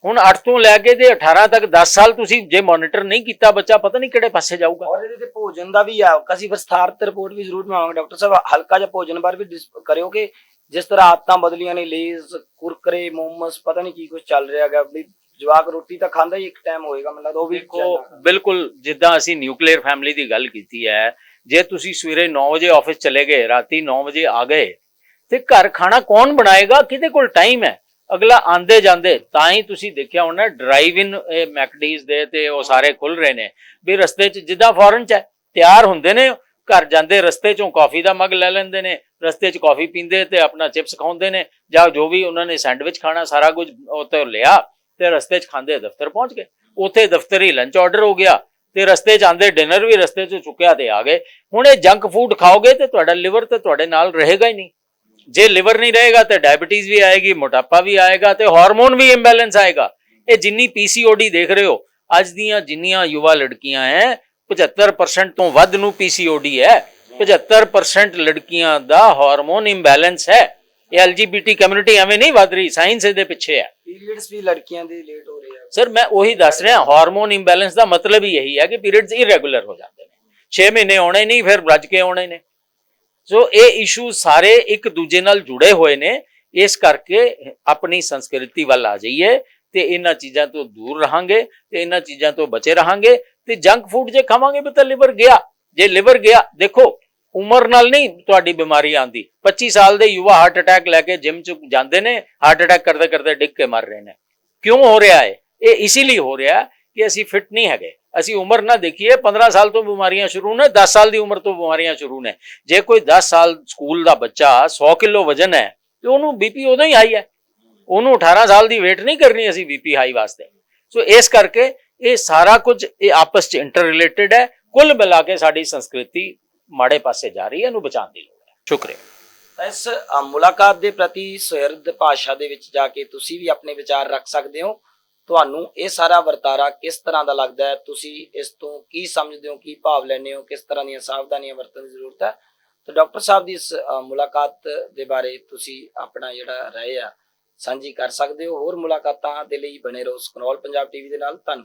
ਹੁਣ 8 ਤੋਂ ਲੈ ਕੇ ਤੇ 18 ਤੱਕ 10 ਸਾਲ ਤੁਸੀਂ ਜੇ ਮੋਨੀਟਰ ਨਹੀਂ ਕੀਤਾ ਬੱਚਾ, ਪਤਾ ਨਹੀਂ ਕਿਹੜੇ ਪਾਸੇ ਜਾਊਗਾ। ਔਰ ਇਹਦੇ ਤੇ ਭੋਜਨ ਦਾ ਵੀ ਆ, ਅਸੀਂ ਵਿਸਥਾਰਤ ਰਿਪੋਰਟ ਵੀ ਜ਼ਰੂਰ ਬਣਾਵਾਂਗੇ, ਡਾਕਟਰ ਸਾਹਿਬ। ਹਲਕਾ ਜਿਹਾ ਭੋਜਨ ਬਾਰੇ ਵੀ ਕਰਿਓ ਕਿ ਜਿਸ ਤਰ੍ਹਾਂ ਆਦਤਾਂ ਬਦਲੀਆਂ ਨੇ, ਲੇਜ਼, ਕੁਰਕਰੇ, ਮੋਮਸ, ਪਤਾ ਨਹੀਂ ਕੀ ਕੁਝ ਚੱਲ ਰਿਹਾ ਹੈਗਾ, ਵੀ ਜਵਾਕ ਰੋਟੀ ਤਾਂ ਖਾਂਦਾ ਹੀ ਇੱਕ ਟਾਈਮ ਹੋਏਗਾ ਮੈਨੂੰ ਲੱਗਦਾ ਉਹ ਵੀ ਦੇਖੋ। ਬਿਲਕੁਲ ਜਿੱਦਾਂ ਅਸੀਂ ਨਿਊਕਲੀਅਰ ਫੈਮਿਲੀ ਦੀ ਗੱਲ ਕੀਤੀ ਹੈ ਜੇ ਤੁਸੀਂ ਸਵੇਰੇ 9 ਵਜੇ ਆਫਿਸ ਚਲੇ ਗਏ ਰਾਤੀ 9 ਵਜੇ ਆ ਗਏ ਤੇ ਘਰ ਖਾਣਾ ਕੌਣ ਬਣਾਏਗਾ ਕਿਹਦੇ ਕੋਲ ਟਾਈਮ ਹੈ ਅਗਲਾ ਆਂਦੇ ਜਾਂਦੇ ਤਾਂ ਹੀ ਤੁਸੀਂ ਦੇਖਿਆ ਹੋਣਾ ਡਰਾਈਵ ਇਨ ਮੈਕਡੀਜ਼ ਦੇ ਤੇ ਉਹ ਸਾਰੇ ਖੁੱਲ ਰਹੇ ਨੇ ਵੀ ਰਸਤੇ 'ਚ ਜਿੱਦਾਂ ਫੋਰਨ 'ਚ ਹੈ ਤਿਆਰ ਹੁੰਦੇ ਨੇ ਘਰ ਜਾਂਦੇ ਰਸਤੇ 'ਚੋਂ ਕਾਫੀ ਦਾ ਮਗ ਲੈ ਲੈਂਦੇ ਨੇ ਰਸਤੇ 'ਚ ਕਾਫੀ ਪੀਂਦੇ ਤੇ ਆਪਣਾ ਚਿਪਸ ਖਾਉਂਦੇ ਨੇ ਜਾਂ ਜੋ ਵੀ ਉਹਨਾਂ ਨੇ ਸੈਂਡਵਿਚ ਖਾਣਾ ਸਾਰਾ ਕੁਝ ਉੱਤੇ ਲਿਆ ਤੇ ਰਸਤੇ 'ਚ ਖਾਂਦੇ ਦਫ਼ਤਰ ਪਹੁੰਚ ਗਏ। ਉੱਥੇ ਦਫ਼ਤਰੀ ਲੰਚ ਆਰਡਰ ਹੋ ਗਿਆ ਤੇ ਰਸਤੇ 'ਚ ਆਂਦੇ ਡਿਨਰ ਵੀ ਰਸਤੇ 'ਚ ਚੁੱਕਿਆ ਤੇ ਆ ਗਏ। ਹੁਣ ਇਹ ਜੰਕ ਫੂਡ ਖਾਓਗੇ ਤੇ ਤੁਹਾਡਾ ਲਿਵਰ ਤੇ ਤੁਹਾਡੇ ਨਾਲ ਰਹੇਗਾ ਹੀ ਨਹੀਂ। ਜੇ ਲਿਵਰ ਨਹੀਂ ਰਹੇਗਾ ਤੇ ਡਾਇਬੀਟੀਜ਼ ਵੀ ਆਏਗੀ, ਮੋਟਾਪਾ ਵੀ ਆਏਗਾ ਤੇ ਹਾਰਮੋਨ ਵੀ ਇੰਬੈਲੈਂਸ ਆਏਗਾ। ਇਹ ਜਿੰਨੀ ਪੀਸੀਓਡੀ ਦੇਖ ਰਹੇ ਹੋ, ਅੱਜ ਦੀਆਂ ਜਿੰਨੀਆਂ ਯੁਵਾ ਲੜਕੀਆਂ ਹੈ 75% ਤੋਂ ਵੱਧ ਨੂੰ ਪੀਸੀਓਡੀ ਹੈ 75% ਲੜਕੀਆਂ ਦਾ ਹਾਰਮੋਨ ਇੰਬੈਲੈਂਸ ਹੈ ਇਹ ਐਲਜੀਬੀਟੀ ਕਮਿਊਨਿਟੀ ਐਵੇਂ ਨਹੀਂ ਵੱਧ ਰਹੀ ਸਾਇੰਸ ਇਹਦੇ ਪਿੱਛੇ ਹੈ ਪੀਰੀਅਡਸ ਵੀ ਲੜਕੀਆਂ ਦੇ ਲੇਟ ਹੋ ਰਹੇ ਆ। ਸਰ ਮੈਂ ਉਹੀ ਦੱਸ ਰਿਹਾ ਹਾਰਮੋਨ ਇੰਬੈਲੈਂਸ ਦਾ ਮਤਲਬ ਹੀ ਇਹੀ ਹੈ ਕਿ ਪੀਰੀਅਡਸ ਇਰੈਗੂਲਰ ਹੋ ਜਾਂਦੇ ਨੇ। 6 ਮਹੀਨੇ ਆਉਣੇ ਨਹੀਂ ਫਿਰ ਰੱਜ ਕੇ ਆਉਣੇ ਨੇ। ਸੋ ਇਹ ਇਸ਼ੂ ਸਾਰੇ ਇੱਕ ਦੂਜੇ ਨਾਲ ਜੁੜੇ ਹੋਏ ਨੇ। ਇਸ ਕਰਕੇ ਆਪਣੀ ਸੰਸਕ੍ਰਿਤੀ ਵੱਲ ਆ ਜਾਈਏ ਤੇ ਇਹਨਾਂ ਚੀਜ਼ਾਂ ਤੋਂ ਦੂਰ ਰਹਾਂਗੇ ਤੇ ਇਹਨਾਂ ਚੀਜ਼ਾਂ ਤੋਂ ਬਚੇ ਰਹਾਂਗੇ ਤੇ ਜੰਕ ਫੂਡ ਜੇ ਖਾਵਾਂਗੇ ਤਾਂ ਲਿਵਰ ਗਿਆ। ਜੇ ਲਿਵਰ ਗਿਆ ਦੇਖੋ ਉਮਰ ਨਾਲ ਨਹੀਂ ਤੁਹਾਡੀ ਬਿਮਾਰੀ ਆਂਦੀ 25 ਸਾਲ ਦੇ ਯੁਵਾ ਹਾਰਟ ਅਟੈਕ ਲੈ ਕੇ ਜਿਮ ਚ ਜਾਂਦੇ ਨੇ ਹਾਰਟ ਅਟੈਕ ਕਰਦੇ ਕਰਦੇ ਡਿੱਗ ਕੇ ਮਰ ਰਹੇ ਨੇ। ਕਿਉਂ ਹੋ ਰਿਹਾ ਹੈ ਇਹ ਇਸੇ ਲਈ ਹੋ ਰਿਹਾ ਕਿ ਅਸੀਂ ਫਿਟ ਨਹੀਂ ਹੈਗੇ। ਅਸੀਂ ਉਮਰ ਨਾ ਦੇਖੀਏ 15 ਸਾਲ ਤੋਂ ਬਿਮਾਰੀਆਂ ਸ਼ੁਰੂ ਨੇ 10 ਸਾਲ ਦੀ ਉਮਰ ਤੋਂ ਬਿਮਾਰੀਆਂ ਸ਼ੁਰੂ ਨੇ। ਜੇ ਕੋਈ 10 ਸਾਲ ਸਕੂਲ ਦਾ ਬੱਚਾ 100 ਕਿਲੋ ਵਜਨ ਹੈ, ਤੇ ਉਹਨੂੰ ਬੀਪੀ ਉਦੋਂ ਹੀ ਹਾਈ ਹੈ। ਉਹਨੂੰ 18 ਸਾਲ ਦੀ ਵੇਟ ਨਹੀਂ ਕਰਨੀ ਅਸੀਂ ਬੀਪੀ ਹਾਈ ਵਾਸਤੇ। ਸੋ ਇਸ ਕਰਕੇ ਇਹ ਸਾਰਾ ਕੁਝ ਇਹ ਆਪਸ ਚ ਇੰਟਰ ਰਿਲੇਟਡ ਹੈ। ਕੁੱਲ ਮਿਲਾ ਕੇ ਸਾਡੀ ਸੰਸਕ੍ਰਿਤੀ ਮਾੜੇ ਪਾਸੇ ਜਾ ਰਹੀ ਹੈ ਇਹਨੂੰ ਬਚਾਉਣ ਦੀ ਲੋੜ ਹੈ। ਸ਼ੁਕਰੀਆ। ਇਸ ਮੁਲਾਕਾਤ ਦੇ ਪ੍ਰਤੀ ਸੁਹਿਰਦ ਭਾਸ਼ਾ ਦੇ ਵਿੱਚ ਜਾ ਕੇ ਤੁਸੀਂ ਵੀ ਆਪਣੇ ਵਿਚਾਰ ਰੱਖ ਸਕਦੇ ਹੋ। ਤੁਹਾਨੂੰ ਇਹ ਸਾਰਾ ਵਰਤਾਰਾ ਕਿਸ ਤਰ੍ਹਾਂ ਦਾ ਲੱਗਦਾ ਹੈ? ਤੁਸੀਂ ਇਸ ਤੋਂ ਕੀ ਸਮਝਦੇ ਹੋ ਕੀ ਭਾਵ ਲੈਂਦੇ ਹੋ? ਕਿਸ ਤਰ੍ਹਾਂ ਦੀਆਂ ਸਾਵਧਾਨੀਆਂ ਵਰਤਣ ਦੀ ਜ਼ਰੂਰਤ ਹੈ? ਤਾਂ ਡਾਕਟਰ ਸਾਹਿਬ ਦੀ ਇਸ ਮੁਲਾਕਾਤ ਦੇ ਬਾਰੇ ਤੁਸੀਂ ਆਪਣਾ ਜਿਹੜਾ ਰਾਏ ਆ ਸਾਂਝੀ ਕਰ ਸਕਦੇ ਹੋ। ਹੋਰ ਮੁਲਾਕਾਤਾਂ ਦੇ ਲਈ ਬਣੇ ਰਹੋ ਸਕਰੋਲ ਪੰਜਾਬ ਟੀਵੀ ਦੇ ਨਾਲ। ਧੰਨਵਾਦ।